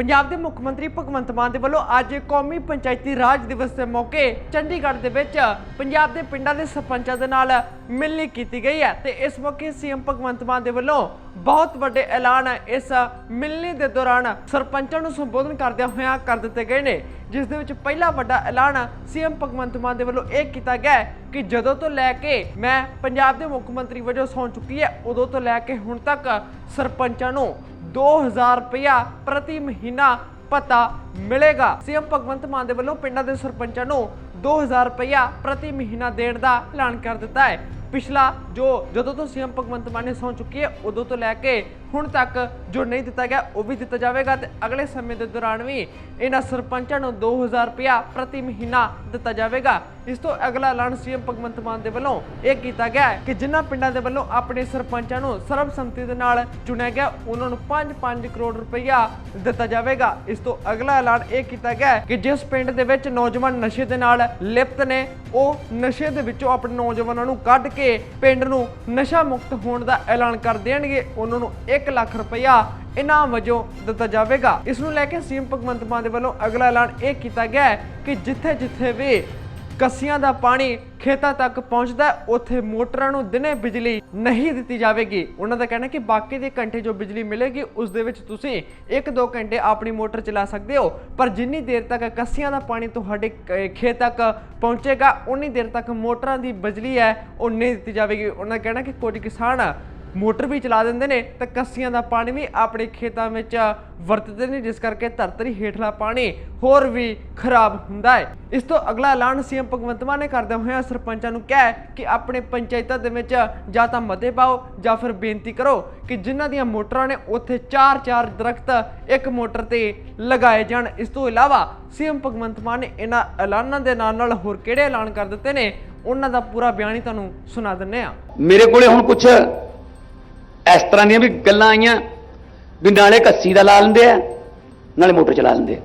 ਪੰਜਾਬ ਦੇ ਮੁੱਖ ਮੰਤਰੀ ਭਗਵੰਤ ਮਾਨ ਦੇ ਵੱਲੋਂ ਅੱਜ ਕੌਮੀ ਪੰਚਾਇਤੀ ਰਾਜ ਦਿਵਸ ਦੇ ਮੌਕੇ ਚੰਡੀਗੜ੍ਹ ਦੇ ਵਿੱਚ ਪੰਜਾਬ ਦੇ ਪਿੰਡਾਂ ਦੇ ਸਰਪੰਚਾਂ ਦੇ ਨਾਲ ਮਿਲਣੀ ਕੀਤੀ ਗਈ ਹੈ ਤੇ ਇਸ ਮੌਕੇ ਸੀਐਮ ਭਗਵੰਤ ਮਾਨ ਦੇ ਵੱਲੋਂ ਬਹੁਤ ਵੱਡੇ ਐਲਾਨ ਇਸ ਮਿਲਣੀ ਦੇ ਦੌਰਾਨ ਸਰਪੰਚਾਂ ਨੂੰ ਸੰਬੋਧਨ ਕਰਦਿਆਂ ਹੋਇਆਂ ਕਰ ਦਿੱਤੇ ਗਏ ਨੇ, ਜਿਸ ਦੇ ਵਿੱਚ ਪਹਿਲਾ ਵੱਡਾ ਐਲਾਨ ਸੀਐਮ ਭਗਵੰਤ ਮਾਨ ਦੇ ਵੱਲੋਂ ਇਹ ਕੀਤਾ ਗਿਆ ਕਿ ਜਦੋਂ ਤੋਂ ਲੈ ਕੇ ਮੈਂ ਪੰਜਾਬ ਦੇ ਮੁੱਖ ਮੰਤਰੀ ਵਜੋਂ ਸੌਂ ਚੁੱਕੀ ਹੈ, ਉਦੋਂ ਤੋਂ ਲੈ ਕੇ ਹੁਣ ਤੱਕ ਸਰਪੰਚਾਂ ਨੂੰ 2000 ਰੁਪਇਆ ਪ੍ਰਤੀ ਮਹੀਨਾ ਪਤਾ ਮਿਲੇਗਾ। ਸੀਐਮ ਭਗਵੰਤ ਮਾਨ ਦੇ ਵੱਲੋਂ ਪਿੰਡਾਂ ਦੇ ਸਰਪੰਚਾਂ ਨੂੰ 2000 ਰੁਪਇਆ ਪ੍ਰਤੀ ਮਹੀਨਾ ਦੇਣ ਦਾ ਐਲਾਨ ਕਰ ਦਿੱਤਾ ਹੈ। ਪਿਛਲਾ ਜੋ ਜਦੋਂ ਤੋਂ ਸੀਐਮ ਭਗਵੰਤ ਮਾਨ ਨੇ ਸੌਂ ਚੁੱਕੀ ਹੈ, ਉਦੋਂ ਤੋਂ ਲੈ ਕੇ ਹੁਣ ਤੱਕ ਜੋ ਨਹੀਂ ਦਿੱਤਾ ਗਿਆ, ਉਹ ਵੀ ਦਿੱਤਾ ਜਾਵੇਗਾ ਤੇ ਅਗਲੇ ਸਮੇਂ ਦੇ ਦੌਰਾਨ ਵੀ ਇਹਨਾਂ ਸਰਪੰਚਾਂ ਨੂੰ 2000 ਰੁਪਇਆ ਪ੍ਰਤੀ ਮਹੀਨਾ ਦਿੱਤਾ ਜਾਵੇਗਾ। ਇਸ ਤੋਂ ਅਗਲਾ ਐਲਾਨ ਸੀਐਮ ਭਗਵੰਤ ਮਾਨ ਦੇ ਵੱਲੋਂ ਇਹ ਕੀਤਾ ਗਿਆ ਕਿ ਜਿਨ੍ਹਾਂ ਪਿੰਡਾਂ ਦੇ ਵੱਲੋਂ ਆਪਣੇ ਸਰਪੰਚਾਂ ਨੂੰ ਸਰਬਸੰਮਤੀ ਦੇ ਨਾਲ ਚੁਣਿਆ ਗਿਆ, ਉਹਨਾਂ ਨੂੰ 5-5 ਕਰੋੜ ਰੁਪਇਆ ਦਿੱਤਾ ਜਾਵੇਗਾ। ਇਸ ਤੋਂ ਅਗਲਾ ਐਲਾਨ ਇਹ ਕੀਤਾ ਗਿਆ ਕਿ ਜਿਸ ਪਿੰਡ ਦੇ ਵਿੱਚ ਨੌਜਵਾਨ ਨਸ਼ੇ ਦੇ ਨਾਲ ਲਿਪਤ ਨੇ, ਉਹ ਨਸ਼ੇ ਦੇ ਵਿੱਚੋਂ ਆਪਣੇ ਨੌਜਵਾਨਾਂ ਨੂੰ ਕੱਢ ਕੇ ਪਿੰਡ ਨੂੰ ਨਸ਼ਾ ਮੁਕਤ ਹੋਣ ਦਾ ਐਲਾਨ ਕਰ ਦੇਣਗੇ। ਉਹਨਾਂ ਨੂੰ 1 ਲੱਖ ਰੁਪਇਆ ਇਨਾਮ ਵਜੋਂ ਦਿੱਤਾ ਜਾਵੇਗਾ। ਇਸ ਨੂੰ ਲੈ ਕੇ ਸੀਐਮ ਭਗਵੰਤ ਮਾਨ ਦੇ ਵੱਲੋਂ ਅਗਲਾ ਐਲਾਨ ਇਹ ਕੀਤਾ ਗਿਆ ਹੈ ਕਿ ਜਿੱਥੇ ਜਿੱਥੇ ਵੀ ਕੱਸੀਆਂ ਦਾ ਪਾਣੀ ਖੇਤਾਂ ਤੱਕ ਪਹੁੰਚਦਾ ਉੱਥੇ ਮੋਟਰਾਂ ਨੂੰ ਦਿਨੇ ਬਿਜਲੀ ਨਹੀਂ ਦਿੱਤੀ ਜਾਵੇਗੀ। ਉਹਨਾਂ ਦਾ ਕਹਿਣਾ ਕਿ ਬਾਕੀ ਦੇ ਘੰਟੇ ਜੋ ਬਿਜਲੀ ਮਿਲੇਗੀ, ਉਸ ਦੇ ਵਿੱਚ ਤੁਸੀਂ 1-2 ਘੰਟੇ ਆਪਣੀ ਮੋਟਰ ਚਲਾ ਸਕਦੇ ਹੋ। ਪਰ ਜਿੰਨੀ ਦੇਰ ਤੱਕ ਕੱਸੀਆਂ ਦਾ ਪਾਣੀ ਤੁਹਾਡੇ ਖੇਤ ਤੱਕ ਪਹੁੰਚੇਗਾ ਉਨੀ ਦੇਰ ਤੱਕ ਮੋਟਰਾਂ ਦੀ ਬਿਜਲੀ ਹੈ, ਉਹ ਨਹੀਂ ਦਿੱਤੀ ਜਾਵੇਗੀ। ਉਹਨਾਂ ਦਾ ਕਹਿਣਾ ਕਿ ਕੁਝ ਕਿਸਾਨ ਮੋਟਰ ਵੀ ਚਲਾ ਦਿੰਦੇ ਨੇ, ਤਾਂ ਕੱਸੀਆਂ ਦਾ ਪਾਣੀ ਵੀ ਆਪਣੇ ਖੇਤਾਂ ਵਿੱਚ ਵਰਤਦੇ ਨੇ, ਜਿਸ ਕਰਕੇ ਧਰਤੀ ਹੇਠਲਾ ਪਾਣੀ ਹੋਰ ਵੀ ਖਰਾਬ ਹੁੰਦਾ ਹੈ। ਇਸ ਤੋਂ ਅਗਲਾ ਐਲਾਨ ਸੀਐਮ ਭਗਵੰਤ ਮਾਨ ਨੇ ਕਰਦੇ ਹੋਏ ਸਰਪੰਚਾਂ ਨੂੰ ਕਿਹਾ ਕਿ ਆਪਣੇ ਪੰਚਾਇਤਾਂ ਦੇ ਵਿੱਚ ਜਾਂ ਤਾਂ ਮਤੇ ਪਾਓ ਜਾਂ ਫਿਰ ਬੇਨਤੀ ਕਰੋ ਕਿ ਜਿਨ੍ਹਾਂ ਦੀਆਂ ਮੋਟਰਾਂ ਨੇ ਉੱਥੇ ਚਾਰ ਚਾਰ ਦਰਖਤ ਇੱਕ ਮੋਟਰ ਤੇ ਲਗਾਏ ਜਾਣ। ਇਸ ਤੋਂ ਇਲਾਵਾ ਸੀਐਮ ਭਗਵੰਤ ਮਾਨ ਨੇ ਇਹਨਾਂ ਐਲਾਨਾਂ ਦੇ ਨਾਲ ਨਾਲ ਹੋਰ ਕਿਹੜੇ ਐਲਾਨ ਕਰ ਦਿੱਤੇ ਨੇ, ਉਹਨਾਂ ਦਾ ਪੂਰਾ ਬਿਆਨ ਹੀ ਤੁਹਾਨੂੰ ਸੁਣਾ ਦਿੰਨੇ ਆ ਮੇਰੇ ਕੋਲੇ ਹੁਣ ਕੁਝ ਇਸ ਤਰ੍ਹਾਂ ਦੀਆਂ ਵੀ ਗੱਲਾਂ ਆਈਆਂ ਵੀ ਨਾਲੇ ਕੱਸੀ ਦਾ ਲਾ ਲੈਂਦੇ ਆ, ਨਾਲੇ ਮੋਟਰ ਚਲਾ ਲੈਂਦੇ ਆ।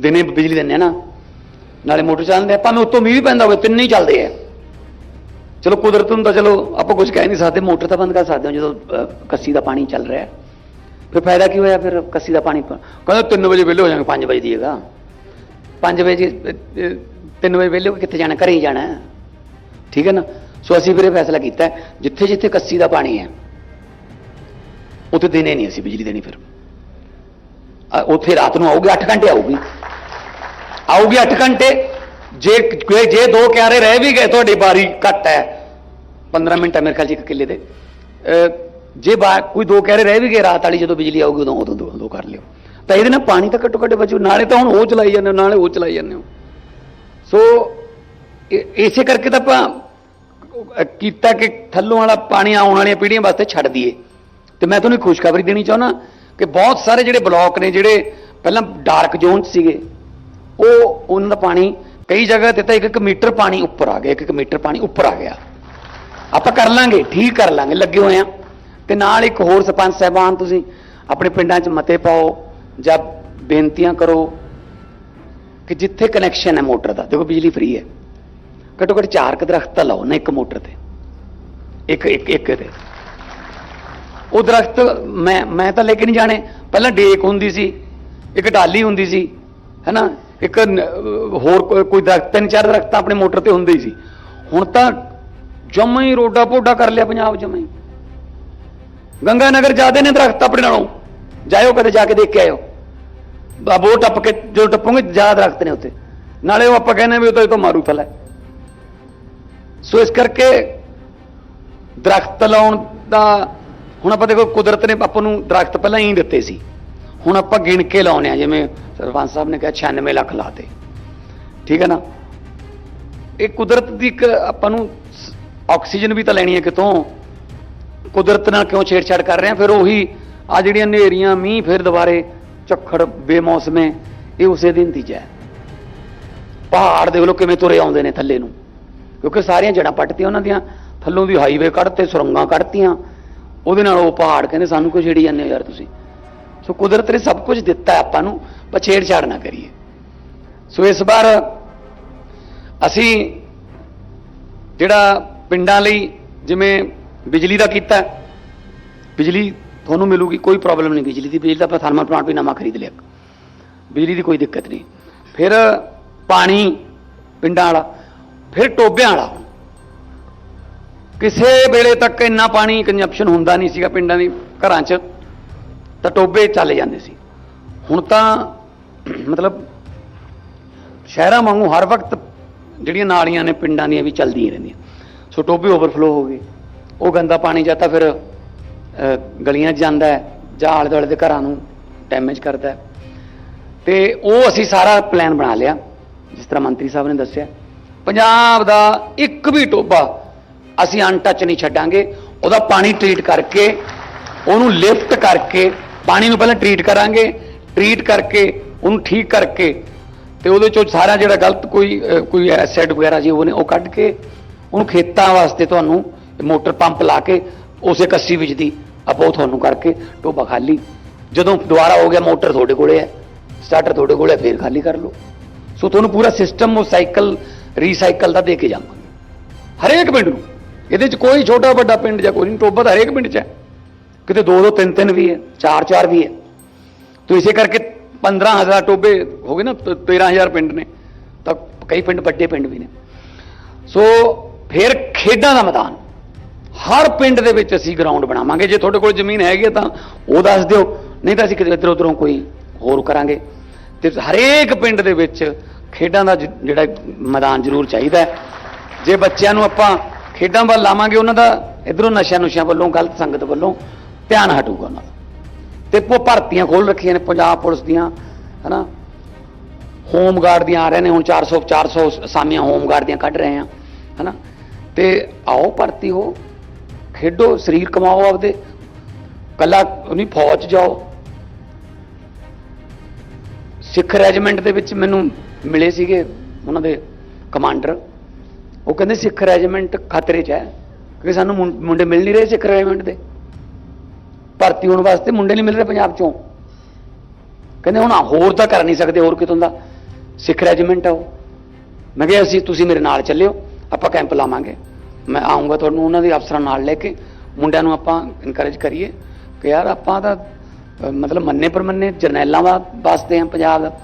ਦਿਨੇ ਬਿਜਲੀ ਦਿੰਦੇ ਆ ਨਾ, ਨਾਲੇ ਮੋਟਰ ਚਲਾ ਲੈਂਦੇ ਆ। ਭਾਵੇਂ ਉੱਤੋਂ ਮੀਂਹ ਵੀ ਪੈਂਦਾ ਹੋਵੇ, ਤਿੰਨੇ ਹੀ ਚੱਲਦੇ ਆ। ਚਲੋ ਕੁਦਰਤ ਨੂੰ ਤਾਂ ਚਲੋ ਆਪਾਂ ਕੁਝ ਕਹਿ ਨਹੀਂ ਸਕਦੇ, ਮੋਟਰ ਤਾਂ ਬੰਦ ਕਰ ਸਕਦੇ ਹਾਂ ਜਦੋਂ ਕੱਸੀ ਦਾ ਪਾਣੀ ਚੱਲ ਰਿਹਾ। ਫਿਰ ਫਾਇਦਾ ਕੀ ਹੋਇਆ ਫਿਰ ਕੱਸੀ ਦਾ ਪਾਣੀ ਪ- ਕਹਿੰਦਾ 3 ਵਜੇ ਵਿਹਲੇ ਹੋ ਜਾਣਗੇ 5 ਵਜੇ ਦੀ ਹੈਗਾ। 5 ਵਜੇ 3 ਵਜੇ ਵਿਹਲੇ ਹੋ ਕੇ ਕਿੱਥੇ ਜਾਣਾ, ਘਰੇ ਹੀ ਜਾਣਾ। ਠੀਕ ਹੈ ਨਾ? ਸੋ ਅਸੀਂ ਫਿਰ ਇਹ ਫੈਸਲਾ ਕੀਤਾ ਜਿੱਥੇ ਜਿੱਥੇ ਕੱਸੀ ਦਾ ਪਾਣੀ ਹੈ ਉੱਥੇ ਦੇਣੇ ਨਹੀਂ ਅਸੀਂ ਬਿਜਲੀ ਦੇਣੀ ਫਿਰ। ਉੱਥੇ ਰਾਤ ਨੂੰ ਆਊਗੀ 8 ਘੰਟੇ ਆਊਗੀ। ਆਊਗੀ 8 ਘੰਟੇ। ਜੇ ਜੇ ਦੋ ਕਿਆਰੇ ਰਹਿ ਵੀ ਗਏ ਤੁਹਾਡੀ ਬਾਰੀ ਘੱਟ ਹੈ। 15 ਮਿੰਟ ਹੈ ਮੇਰੇ ਖਿਆਲ ਚ ਇੱਕ ਕਿੱਲੇ ਦੇ। ਜੇ ਬਾ- ਕੋਈ ਦੋ ਕਿਆਰੇ ਰਹਿ ਵੀ ਗਏ ਰਾਤ ਵਾਲੀ ਜਦੋਂ ਬਿਜਲੀ ਆਊਗੀ ਉਦੋਂ ਉਦੋਂ ਦੋ, ਦੋ ਕਰ ਲਿਓ। ਤਾਂ ਇਹਦੇ ਨਾਲ ਪਾਣੀ ਤਾਂ ਘੱਟੋ ਘੱਟ ਬਚੂ। ਨਾਲੇ ਤਾਂ ਹੁਣ ਉਹ ਚਲਾਈ ਜਾਂਦੇ ਹੋ ਨਾਲੇ ਉਹ ਚਲਾਈ ਜਾਂਦੇ ਹੋ। ਸੋ ਇਸੇ ਕਰਕੇ ਤਾਂ ਆਪਾਂ ਕੀਤਾ ਕਿ ਥੱਲੋਂ ਵਾਲਾ ਪਾਣੀ ਆਉਣ ਵਾਲੀਆਂ ਪੀੜ੍ਹੀਆਂ ਵਾਸਤੇ ਛੱਡ ਦਈਏ। ਤੇ ਮੈਂ ਤੁਹਾਨੂੰ ਇੱਕ ਖੁਸ਼ਖਬਰੀ ਦੇਣੀ ਚਾਹੁੰਦਾ ਕਿ ਬਹੁਤ ਸਾਰੇ ਜਿਹੜੇ ਬਲਾਕ ਨੇ ਜਿਹੜੇ ਪਹਿਲਾਂ ਡਾਰਕ ਜ਼ੋਨ 'ਚ ਸੀਗੇ, ਉਹ ਉਹਨਾਂ ਦਾ ਪਾਣੀ ਕਈ ਜਗ੍ਹਾ ਤੇ ਤਾਂ ਇੱਕ ਇੱਕ ਮੀਟਰ ਪਾਣੀ ਉੱਪਰ ਆ ਗਿਆ, ਇੱਕ ਇੱਕ ਮੀਟਰ ਪਾਣੀ ਉੱਪਰ ਆ ਗਿਆ। ਆਪਾਂ ਕਰ ਲਾਂਗੇ, ਠੀਕ ਕਰ ਲਾਂਗੇ, ਲੱਗੇ ਹੋਏ ਆ। ਤੇ ਨਾਲ ਇੱਕ ਹੋਰ ਸਰਪੰਚ ਸਾਹਿਬਾਨ ਤੁਸੀਂ ਆਪਣੇ ਪਿੰਡਾਂ 'ਚ ਮਤੇ ਪਾਓ ਜਾਂ ਬੇਨਤੀਆਂ ਕਰੋ ਕਿ ਜਿੱਥੇ ਕਨੈਕਸ਼ਨ ਹੈ ਮੋਟਰ ਦਾ, ਦੇਖੋ ਬਿਜਲੀ ਫ੍ਰੀ ਹੈ। ਘੱਟੋ ਘੱਟ ਚਾਰ ਕੁ ਦਰਖਤ ਤਾਂ ਲਾਓ ਨਾ ਇੱਕ ਮੋਟਰ ਤੇ। ਇੱਕ ਇੱਕ ਇੱਕ ਤੇ। ਉਹ ਦਰਖਤ ਮੈਂ ਮੈਂ ਤਾਂ ਲੈ ਕੇ ਨਹੀਂ ਜਾਣੇ। ਪਹਿਲਾਂ ਡੇਕ ਹੁੰਦੀ ਸੀ, ਇੱਕ ਢਾਲੀ ਹੁੰਦੀ ਸੀ, ਹੈਨਾ? ਇੱਕ ਹੋਰ ਕੋਈ- ਕੋਈ ਦਰਖਤ, ਤਿੰਨ ਚਾਰ ਦਰਖਤ ਆਪਣੇ ਮੋਟਰ ਤੇ ਹੁੰਦੇ ਹੀ ਸੀ। ਹੁਣ ਤਾਂ ਜਮਾਂ ਹੀ ਰੋਡਾ ਪੋਡਾ ਕਰ ਲਿਆ ਪੰਜਾਬ ਜਮਾਂ ਹੀ। ਗੰਗਾ ਨਗਰ ਜਾਦੇ ਨੇ ਦਰਖਤ ਆਪਣੇ ਨਾਲੋਂ। ਜਾਇਓ ਕਦੇ ਜਾ ਕੇ ਦੇਖ ਕੇ ਆਇਓ। ਬਾਬੋ ਟੱਪ ਕੇ, ਜਦੋਂ ਟੱਪੋਗੇ, ਜ਼ਿਆਦਾ ਦਰਖਤ ਨੇ ਉੱਥੇ। ਨਾਲੇ ਉਹ ਆਪਾਂ ਕਹਿੰਦੇ ਵੀ ਉਹ ਤਾਂ ਇਹ ਤੋਂ ਮਾਰੂ ਥਲ ਸੋ ਇਸ ਕਰਕੇ ਦਰਖਤ ਲਾਉਣ ਦਾ ਹੁਣ ਆਪਾਂ ਦੇਖੋ, ਕੁਦਰਤ ਨੇ ਆਪਾਂ ਨੂੰ ਦਰਖਤ ਪਹਿਲਾਂ ਹੀ ਦਿੱਤੇ ਸੀ। ਹੁਣ ਆਪਾਂ ਗਿਣ ਕੇ ਲਾਉਣੇ ਆ ਜਿਵੇਂ ਸਰਪੰਚ ਸਾਹਿਬ ਨੇ ਕਿਹਾ 96 ਲੱਖ ਲਾਤੇ। ਠੀਕ ਹੈ ਨਾ? ਇਹ ਕੁਦਰਤ ਦੀ ਇੱਕ ਆਪਾਂ ਨੂੰ ਆਕਸੀਜਨ ਵੀ ਤਾਂ ਲੈਣੀ ਹੈ ਕਿਤੋਂ। ਕੁਦਰਤ ਨਾਲ ਕਿਉਂ ਛੇੜਛਾੜ ਕਰ ਰਹੇ ਆ ਫਿਰ ਉਹੀ ਆ ਜਿਹੜੀਆਂ ਹਨੇਰੀਆਂ, ਮੀਂਹ, ਫਿਰ ਦੁਬਾਰੇ ਝੱਖੜ, ਬੇਮੌਸਮੇ ਇਹ ਉਸੇ ਦਿਨ ਦੀ ਹੈ ਪਹਾੜ ਦੇਖ ਲਓ ਕਿਵੇਂ ਤੁਰੇ ਆਉਂਦੇ ਨੇ ਥੱਲੇ ਨੂੰ। ਕਿਉਂਕਿ ਸਾਰੀਆਂ ਜੜਾਂ ਪੱਟਤੀਆਂ ਉਹਨਾਂ ਦੀਆਂ। ਥੱਲੋਂ ਦੀ ਹਾਈਵੇ ਕੱਢਤੇ, ਸੁਰੰਗਾਂ ਕੱਢਤੀਆਂ। ਉਹਦੇ ਨਾਲ ਉਹ ਪਹਾੜ ਕਹਿੰਦੇ ਸਾਨੂੰ ਕਿਉਂ ਛੇੜੀ ਜਾਂਦੇ ਹੋ ਯਾਰ ਤੁਸੀਂ। ਸੋ ਕੁਦਰਤ ਨੇ ਸਭ ਕੁਝ ਦਿੱਤਾ ਆਪਾਂ ਨੂੰ, ਪਰ ਛੇੜਛਾੜ ਨਾ ਕਰੀਏ। ਸੋ ਇਸ ਵਾਰ ਅਸੀਂ ਜਿਹੜਾ ਪਿੰਡਾਂ ਲਈ ਜਿਵੇਂ ਬਿਜਲੀ ਦਾ ਕੀਤਾ ਬਿਜਲੀ ਤੁਹਾਨੂੰ ਮਿਲੂਗੀ, ਕੋਈ ਪ੍ਰੋਬਲਮ ਨਹੀਂ, ਬਿਜਲੀ ਦੀ, ਬਿਜਲੀ ਦਾ ਆਪਾਂ ਥਰਮਲ ਪਲਾਂਟ ਵੀ ਨਵਾਂ ਖਰੀਦ ਲਿਆ। ਬਿਜਲੀ ਦੀ ਕੋਈ ਦਿੱਕਤ ਨਹੀਂ। ਫਿਰ ਪਾਣੀ ਪਿੰਡਾਂ ਵਾਲਾ, ਫਿਰ ਟੋਬਿਆਂ ਵਾਲਾ। ਕਿਸੇ ਵੇਲੇ ਤੱਕ ਇੰਨਾ ਪਾਣੀ ਕੰਜਪਸ਼ਨ ਹੁੰਦਾ ਨਹੀਂ ਸੀਗਾ ਪਿੰਡਾਂ ਦੀ, ਘਰਾਂ 'ਚ। ਤਾਂ ਟੋਬੇ ਚੱਲ ਜਾਂਦੇ ਸੀ। ਹੁਣ ਤਾਂ ਮਤਲਬ ਸ਼ਹਿਰਾਂ ਵਾਂਗੂ ਹਰ ਵਕਤ ਜਿਹੜੀਆਂ ਨਾਲੀਆਂ ਨੇ ਪਿੰਡਾਂ ਦੀਆਂ ਵੀ ਚੱਲਦੀਆਂ ਰਹਿੰਦੀਆਂ। ਸੋ ਟੋਬੇ ਓਵਰਫਲੋ ਹੋ ਗਏ। ਉਹ ਗੰਦਾ ਪਾਣੀ ਜਾਂ ਤਾਂ ਫਿਰ ਗਲੀਆਂ 'ਚ ਜਾਂਦਾ ਹੈ ਜਾਂ ਆਲੇ ਦੁਆਲੇ ਦੇ ਘਰਾਂ ਨੂੰ ਡੈਮੇਜ ਕਰਦਾ ਹੈ। ਤੇ ਉਹ ਅਸੀਂ ਸਾਰਾ ਪਲਾਨ ਬਣਾ ਲਿਆ, ਜਿਸ ਤਰ੍ਹਾਂ ਮੰਤਰੀ ਸਾਹਿਬ ਨੇ ਦੱਸਿਆ। ਪੰਜਾਬ ਦਾ ਇੱਕ ਵੀ ਟੋਬਾ ਅਸੀਂ ਅਨਟੱਚ ਨਹੀਂ ਛੱਡਾਂਗੇ। ਉਹਦਾ ਪਾਣੀ ਟ੍ਰੀਟ ਕਰਕੇ ਉਹਨੂੰ ਲਿਫਟ ਕਰਕੇ ਪਾਣੀ ਨੂੰ ਪਹਿਲਾਂ ਟ੍ਰੀਟ ਕਰਾਂਗੇ। ਟ੍ਰੀਟ ਕਰਕੇ ਉਹਨੂੰ ਠੀਕ ਕਰਕੇ ਤੇ ਉਹਦੇ ਚੋਂ ਸਾਰਾ ਜਿਹੜਾ ਗਲਤ ਕੋਈ ਕੋਈ ਐਸਿਡ ਵਗੈਰਾ ਜੀ ਉਹਨੇ ਉਹ ਕੱਢ ਕੇ ਉਹਨੂੰ ਖੇਤਾਂ ਵਾਸਤੇ ਤੁਹਾਨੂੰ ਮੋਟਰ ਪੰਪ ਲਾ ਕੇ ਉਸੇ ਕੱਸੀ ਵਿੱਚ ਦੀ ਆਪੋ ਤੁਹਾਨੂੰ ਕਰਕੇ ਟੋਬਾ ਖਾਲੀ। ਜਦੋਂ ਦੁਬਾਰਾ ਹੋ ਗਿਆ ਮੋਟਰ ਤੁਹਾਡੇ ਕੋਲੇ ਹੈ ਸਟਾਰਟਰ ਤੁਹਾਡੇ ਕੋਲੇ ਹੈ, ਫੇਰ ਖਾਲੀ ਕਰ ਲਓ। ਸੋ ਤੁਹਾਨੂੰ ਪੂਰਾ ਸਿਸਟਮ ਉਹ ਸਾਈਕਲ ਰੀਸਾਈਕਲ ਦਾ ਦੇ ਕੇ ਜਾਵਾਂਗੇ। ਹਰੇਕ ਪਿੰਡ ਨੂੰ। ਇਹਦੇ 'ਚ ਕੋਈ ਛੋਟਾ ਵੱਡਾ ਪਿੰਡ ਜਾਂ ਕੋਈ ਨਹੀਂ, ਟੋਬਾ ਤਾਂ ਹਰੇਕ ਪਿੰਡ 'ਚ ਹੈ। ਕਿਤੇ ਦੋ ਦੋ, ਤਿੰਨ ਤਿੰਨ ਵੀ ਹੈ, ਚਾਰ ਚਾਰ ਵੀ ਹੈ। ਤੋ ਇਸੇ ਕਰਕੇ 15000 ਟੋਬੇ ਹੋ ਗਏ ਨਾ, ਤ- 13000 ਪਿੰਡ ਨੇ। ਤਾਂ ਕਈ ਪਿੰਡ ਵੱਡੇ ਪਿੰਡ ਵੀ ਨੇ। ਸੋ ਫਿਰ ਖੇਡਾਂ ਦਾ ਮੈਦਾਨ। ਹਰ ਪਿੰਡ ਦੇ ਵਿੱਚ ਅਸੀਂ ਗਰਾਊਂਡ ਬਣਾਵਾਂਗੇ। ਜੇ ਤੁਹਾਡੇ ਕੋਲ ਜ਼ਮੀਨ ਹੈਗੀ ਹੈ ਤਾਂ ਉਹ ਦੱਸ ਦਿਓ। ਨਹੀਂ ਤਾਂ ਅਸੀਂ ਕਿਤੇ ਇੱਧਰ ਉੱਧਰੋਂ ਕੋਈ ਹੋਰ ਕਰਾਂਗੇ। ਤੇ ਹਰੇਕ ਪਿੰਡ ਦੇ ਵਿੱਚ ਖੇਡਾਂ ਦਾ ਜਿਹੜਾ ਮੈਦਾਨ ਜ਼ਰੂਰ ਚਾਹੀਦਾ ਜੇ ਬੱਚਿਆਂ ਨੂੰ ਆਪਾਂ ਖੇਡਾਂ ਵੱਲ ਲਾਵਾਂਗੇ ਉਹਨਾਂ ਦਾ, ਇਧਰੋਂ ਨਸ਼ਿਆਂ ਨੁਸ਼ਿਆਂ ਵੱਲੋਂ, ਗਲਤ ਸੰਗਤ ਵੱਲੋਂ ਧਿਆਨ ਹਟੂਗਾ ਉਹਨਾਂ ਦਾ। ਤੇ ਉਹ ਭਰਤੀਆਂ ਖੋਲ ਰੱਖੀਆਂ ਨੇ ਪੰਜਾਬ ਪੁਲਿਸ ਦੀਆਂ, ਹਨਾ? ਹੋਮ ਗਾਰਡ ਦੀਆਂ ਆ ਰਹੇ ਨੇ, ਹੁਣ 400 400 ਅਸਾਮੀਆਂ ਹੋਮਗਾਰਡ ਦੀਆਂ ਕੱਢ ਰਹੇ ਆ, ਹਨਾ? ਤੇ ਆਓ ਭਰਤੀ ਹੋ, ਖੇਡੋ, ਸਰੀਰ ਕਮਾਓ ਆਪਦੇ, ਕੱਲਾ ਨਹੀਂ, ਫੌਜ ਜਾਓ। ਸਿੱਖ ਰੈਜੀਮੈਂਟ ਦੇ ਵਿੱਚ ਮੈਨੂੰ ਮਿਲੇ ਸੀਗੇ ਉਹਨਾਂ ਦੇ ਕਮਾਂਡਰ। ਉਹ ਕਹਿੰਦੇ ਸਿੱਖ ਰੈਜੀਮੈਂਟ ਖਤਰੇ 'ਚ ਹੈ, ਕਿਉਂਕਿ ਸਾਨੂੰ ਮੁੰ- ਮੁੰਡੇ ਮਿਲ ਨਹੀਂ ਰਹੇ ਸਿੱਖ ਰੈਜੀਮੈਂਟ ਦੇ। ਭਰਤੀ ਹੋਣ ਵਾਸਤੇ ਮੁੰਡੇ ਨਹੀਂ ਮਿਲ ਰਹੇ ਪੰਜਾਬ 'ਚੋਂ। ਕਹਿੰਦੇ ਹੁਣ ਹੋਰ ਤਾਂ ਕਰ ਨਹੀਂ ਸਕਦੇ, ਹੋਰ ਕਿਤੋਂ ਦਾ ਸਿੱਖ ਰੈਜੀਮੈਂਟ ਆ ਉਹ। ਮੈਂ ਕਿਹਾ ਅਸੀਂ, ਤੁਸੀਂ ਮੇਰੇ ਨਾਲ ਚੱਲਿਓ, ਆਪਾਂ ਕੈਂਪ ਲਾਵਾਂਗੇ। ਮੈਂ ਆਉਂਗਾ ਤੁਹਾਨੂੰ, ਉਹਨਾਂ ਦੇ ਅਫਸਰਾਂ ਨਾਲ ਲੈ ਕੇ ਮੁੰਡਿਆਂ ਨੂੰ ਆਪਾਂ ਇਨਕਰੇਜ ਕਰੀਏ ਕਿ ਯਾਰ ਆਪਾਂ ਤਾਂ ਮਤਲਬ ਮੰਨੇ ਪਰਮੰਨੇ ਜਰਨੈਲਾਂ ਵਾ- ਵਾਸਤੇ ਆ ਪੰਜਾਬ ਦਾ।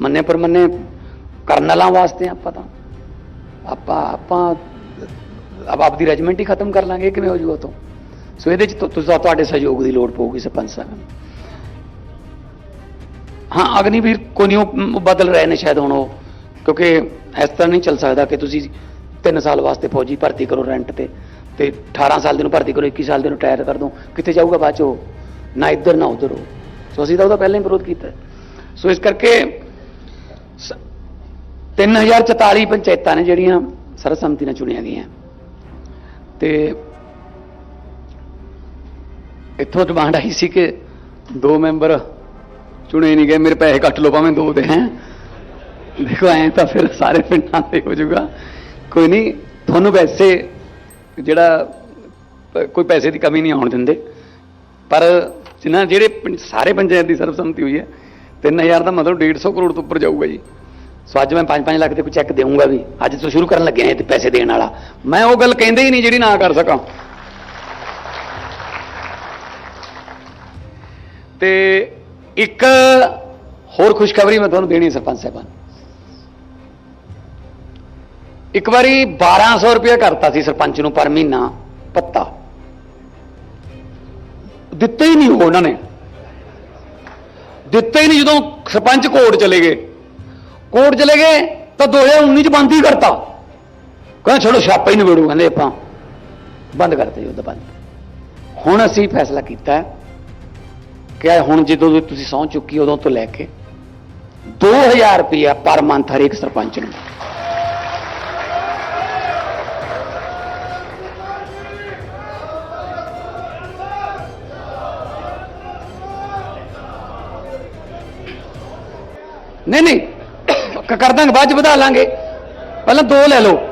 ਮੰਨੇ ਪਰਮੰਨੇ ਕਰਨਲਾਂ ਵਾਸਤੇ ਆ ਆਪਾਂ ਤਾਂ। ਆਪਾਂ ਆਪਾਂ, ਆਪ ਆਪਦੀ ਰੈਜੀਮੈਂਟ ਹੀ ਖਤਮ ਕਰ ਲਾਂਗੇ, ਕਿਵੇਂ ਹੋ ਜੂਗਾ ਤੋਂ ਸੋ ਇਹਦੇ ਚ ਤੁ- ਤੁਸੀਂ ਤੁਹਾਡੇ ਸਹਿਯੋਗ ਦੀ ਲੋੜ ਪਊਗੀ ਸਰਪੰਚ ਸਾਹਿਬ। ਨੂੰ ਹਾਂ, ਅਗਨੀਵੀਰ ਕੋਈ ਨਹੀਂ ਬਦਲ ਰਹੇ ਨੇ ਸ਼ਾਇਦ ਹੁਣ ਉਹ, ਕਿਉਂਕਿ ਇਸ ਤਰ੍ਹਾਂ ਨਹੀਂ ਚੱਲ ਸਕਦਾ ਕਿ ਤੁਸੀਂ 3 ਸਾਲ ਵਾਸਤੇ ਫੌਜੀ ਭਰਤੀ ਕਰੋ ਰੈਂਟ ਤੇ ਤੇ 18 ਸਾਲ ਦੇ ਨੂੰ ਭਰਤੀ ਕਰੋ 21 ਸਾਲ ਦੇ ਨੂੰ ਰਿਟਾਇਰ ਕਰ ਦੋ। ਕਿੱਥੇ ਜਾਊਗਾ ਬਾਅਦ ਚੋਂ ਨਾ ਇੱਧਰ, ਨਾ ਉੱਧਰ ਹੋ ਸੋ ਅਸੀਂ ਤਾਂ ਉਹਦਾ ਪਹਿਲਾਂ ਹੀ ਵਿਰੋਧ ਕੀਤਾ। ਸੋ ਇਸ ਕਰਕੇ ਸ- 3044 ਪੰਚਾਇਤਾਂ ਨੇ ਜਿਹੜੀਆਂ ਸਰਬਸੰਮਤੀ ਨਾਲ ਚੁਣੀਆਂ ਗਈਆਂ। ਤੇ ਇੱਥੋਂ ਡਿਮਾਂਡ ਆਈ ਸੀ ਕਿ ਦੋ ਮੈਂਬਰ ਚੁਣੇ ਨਹੀਂ ਗਏ, ਮੇਰੇ ਪੈਸੇ ਕੱਟ ਲਓ, ਭਾਵੇਂ ਦੋ ਦੇ ਹੈ। ਦੇਖੋ, ਐਂ ਤਾਂ ਫਿਰ ਸਾਰੇ ਪਿੰਡਾਂ ਤੇ ਹੋ ਜਾਊਗਾ। ਕੋਈ ਨਹੀਂ, ਤੁਹਾਨੂੰ ਵੈਸੇ ਜਿਹੜਾ ਕੋਈ ਪੈਸੇ ਦੀ ਕਮੀ ਨਹੀਂ ਆਉਣ ਦਿੰਦੇ। ਪਰ ਜਿਨ੍ਹਾਂ, ਜਿਹੜੇ ਪਿੰਡ- ਸਾਰੇ ਪੰਚਾਇਤ ਦੀ ਸਰਬਸੰਮਤੀ ਹੋਈ ਹੈ 3000 ਦਾ ਮਤਲਬ 150 ਕਰੋੜ ਤੋਂ ਉੱਪਰ ਜਾਊਗਾ ਜੀ। ਸੋ ਅੱਜ ਮੈਂ 5-5 ਲੱਖ ਦੇ ਕੋਈ ਚੈੱਕ ਦੇਵਾਂਗਾ ਵੀ। ਅੱਜ ਤੋਂ ਸ਼ੁਰੂ ਕਰਨ ਲੱਗਿਆ ਇਹ ਤੇ ਪੈਸੇ ਦੇਣ ਵਾਲਾ। ਮੈਂ ਉਹ ਗੱਲ ਕਹਿੰਦੇ ਹੀ ਨਹੀਂ ਜਿਹੜੀ ਨਾ ਕਰ ਸਕਾਂ। ਤੇ ਇੱਕ ਹੋਰ ਖੁਸ਼ਖਬਰੀ ਮੈਂ ਤੁਹਾਨੂੰ ਦੇਣੀ ਸਰਪੰਚ ਸਾਹਿਬਾਨ। ਇੱਕ ਵਾਰੀ 1200 ਰੁਪਏ ਕਰਤਾ ਸੀ ਸਰਪੰਚ ਨੂੰ ਪਰ ਮਹੀਨਾ ਪੱਤਾ। ਦਿੱਤੇ ਹੀ ਨਹੀਂ ਉਹਨਾਂ ਨੇ। ਦਿੱਤੇ ਹੀ ਨਹੀਂ ਜਦੋਂ ਸਰਪੰਚ ਕੋਰਟ ਚਲੇ ਗਏ। ਕੋਰਟ ਚਲੇ ਗਏ, ਤਾਂ 2019 ਚ ਬੰਦ ਹੀ ਕਰਤਾ। ਕਹਿੰਦਾ, ਛੱਡੋ, ਛਾਪਾ ਹੀ ਨਿਬੇੜੂ। ਕਹਿੰਦੇ, ਆਪਾਂ ਬੰਦ ਕਰਤੇ ਯੁੱਧ ਬੰਦ। ਹੁਣ ਅਸੀਂ ਫੈਸਲਾ ਕੀਤਾ ਕਿ ਹੁਣ ਜਦੋਂ ਤੁਸੀਂ ਸਹੁੰ ਚੁੱਕੀ, ਉਦੋਂ ਤੋਂ ਲੈ ਕੇ 2000 ਰੁਪਇਆ ਪਰ ਮੰਥ ਹਰੇਕ ਸਰਪੰਚ ਨੂੰ। ਨਹੀਂ ਨਹੀਂ ਕਰ ਦਾਂਗੇ, ਬਾਅਦ ਚ ਵਧਾ ਲਾਂਗੇ। ਪਹਿਲਾਂ ਦੋ ਲੈ ਲਓ।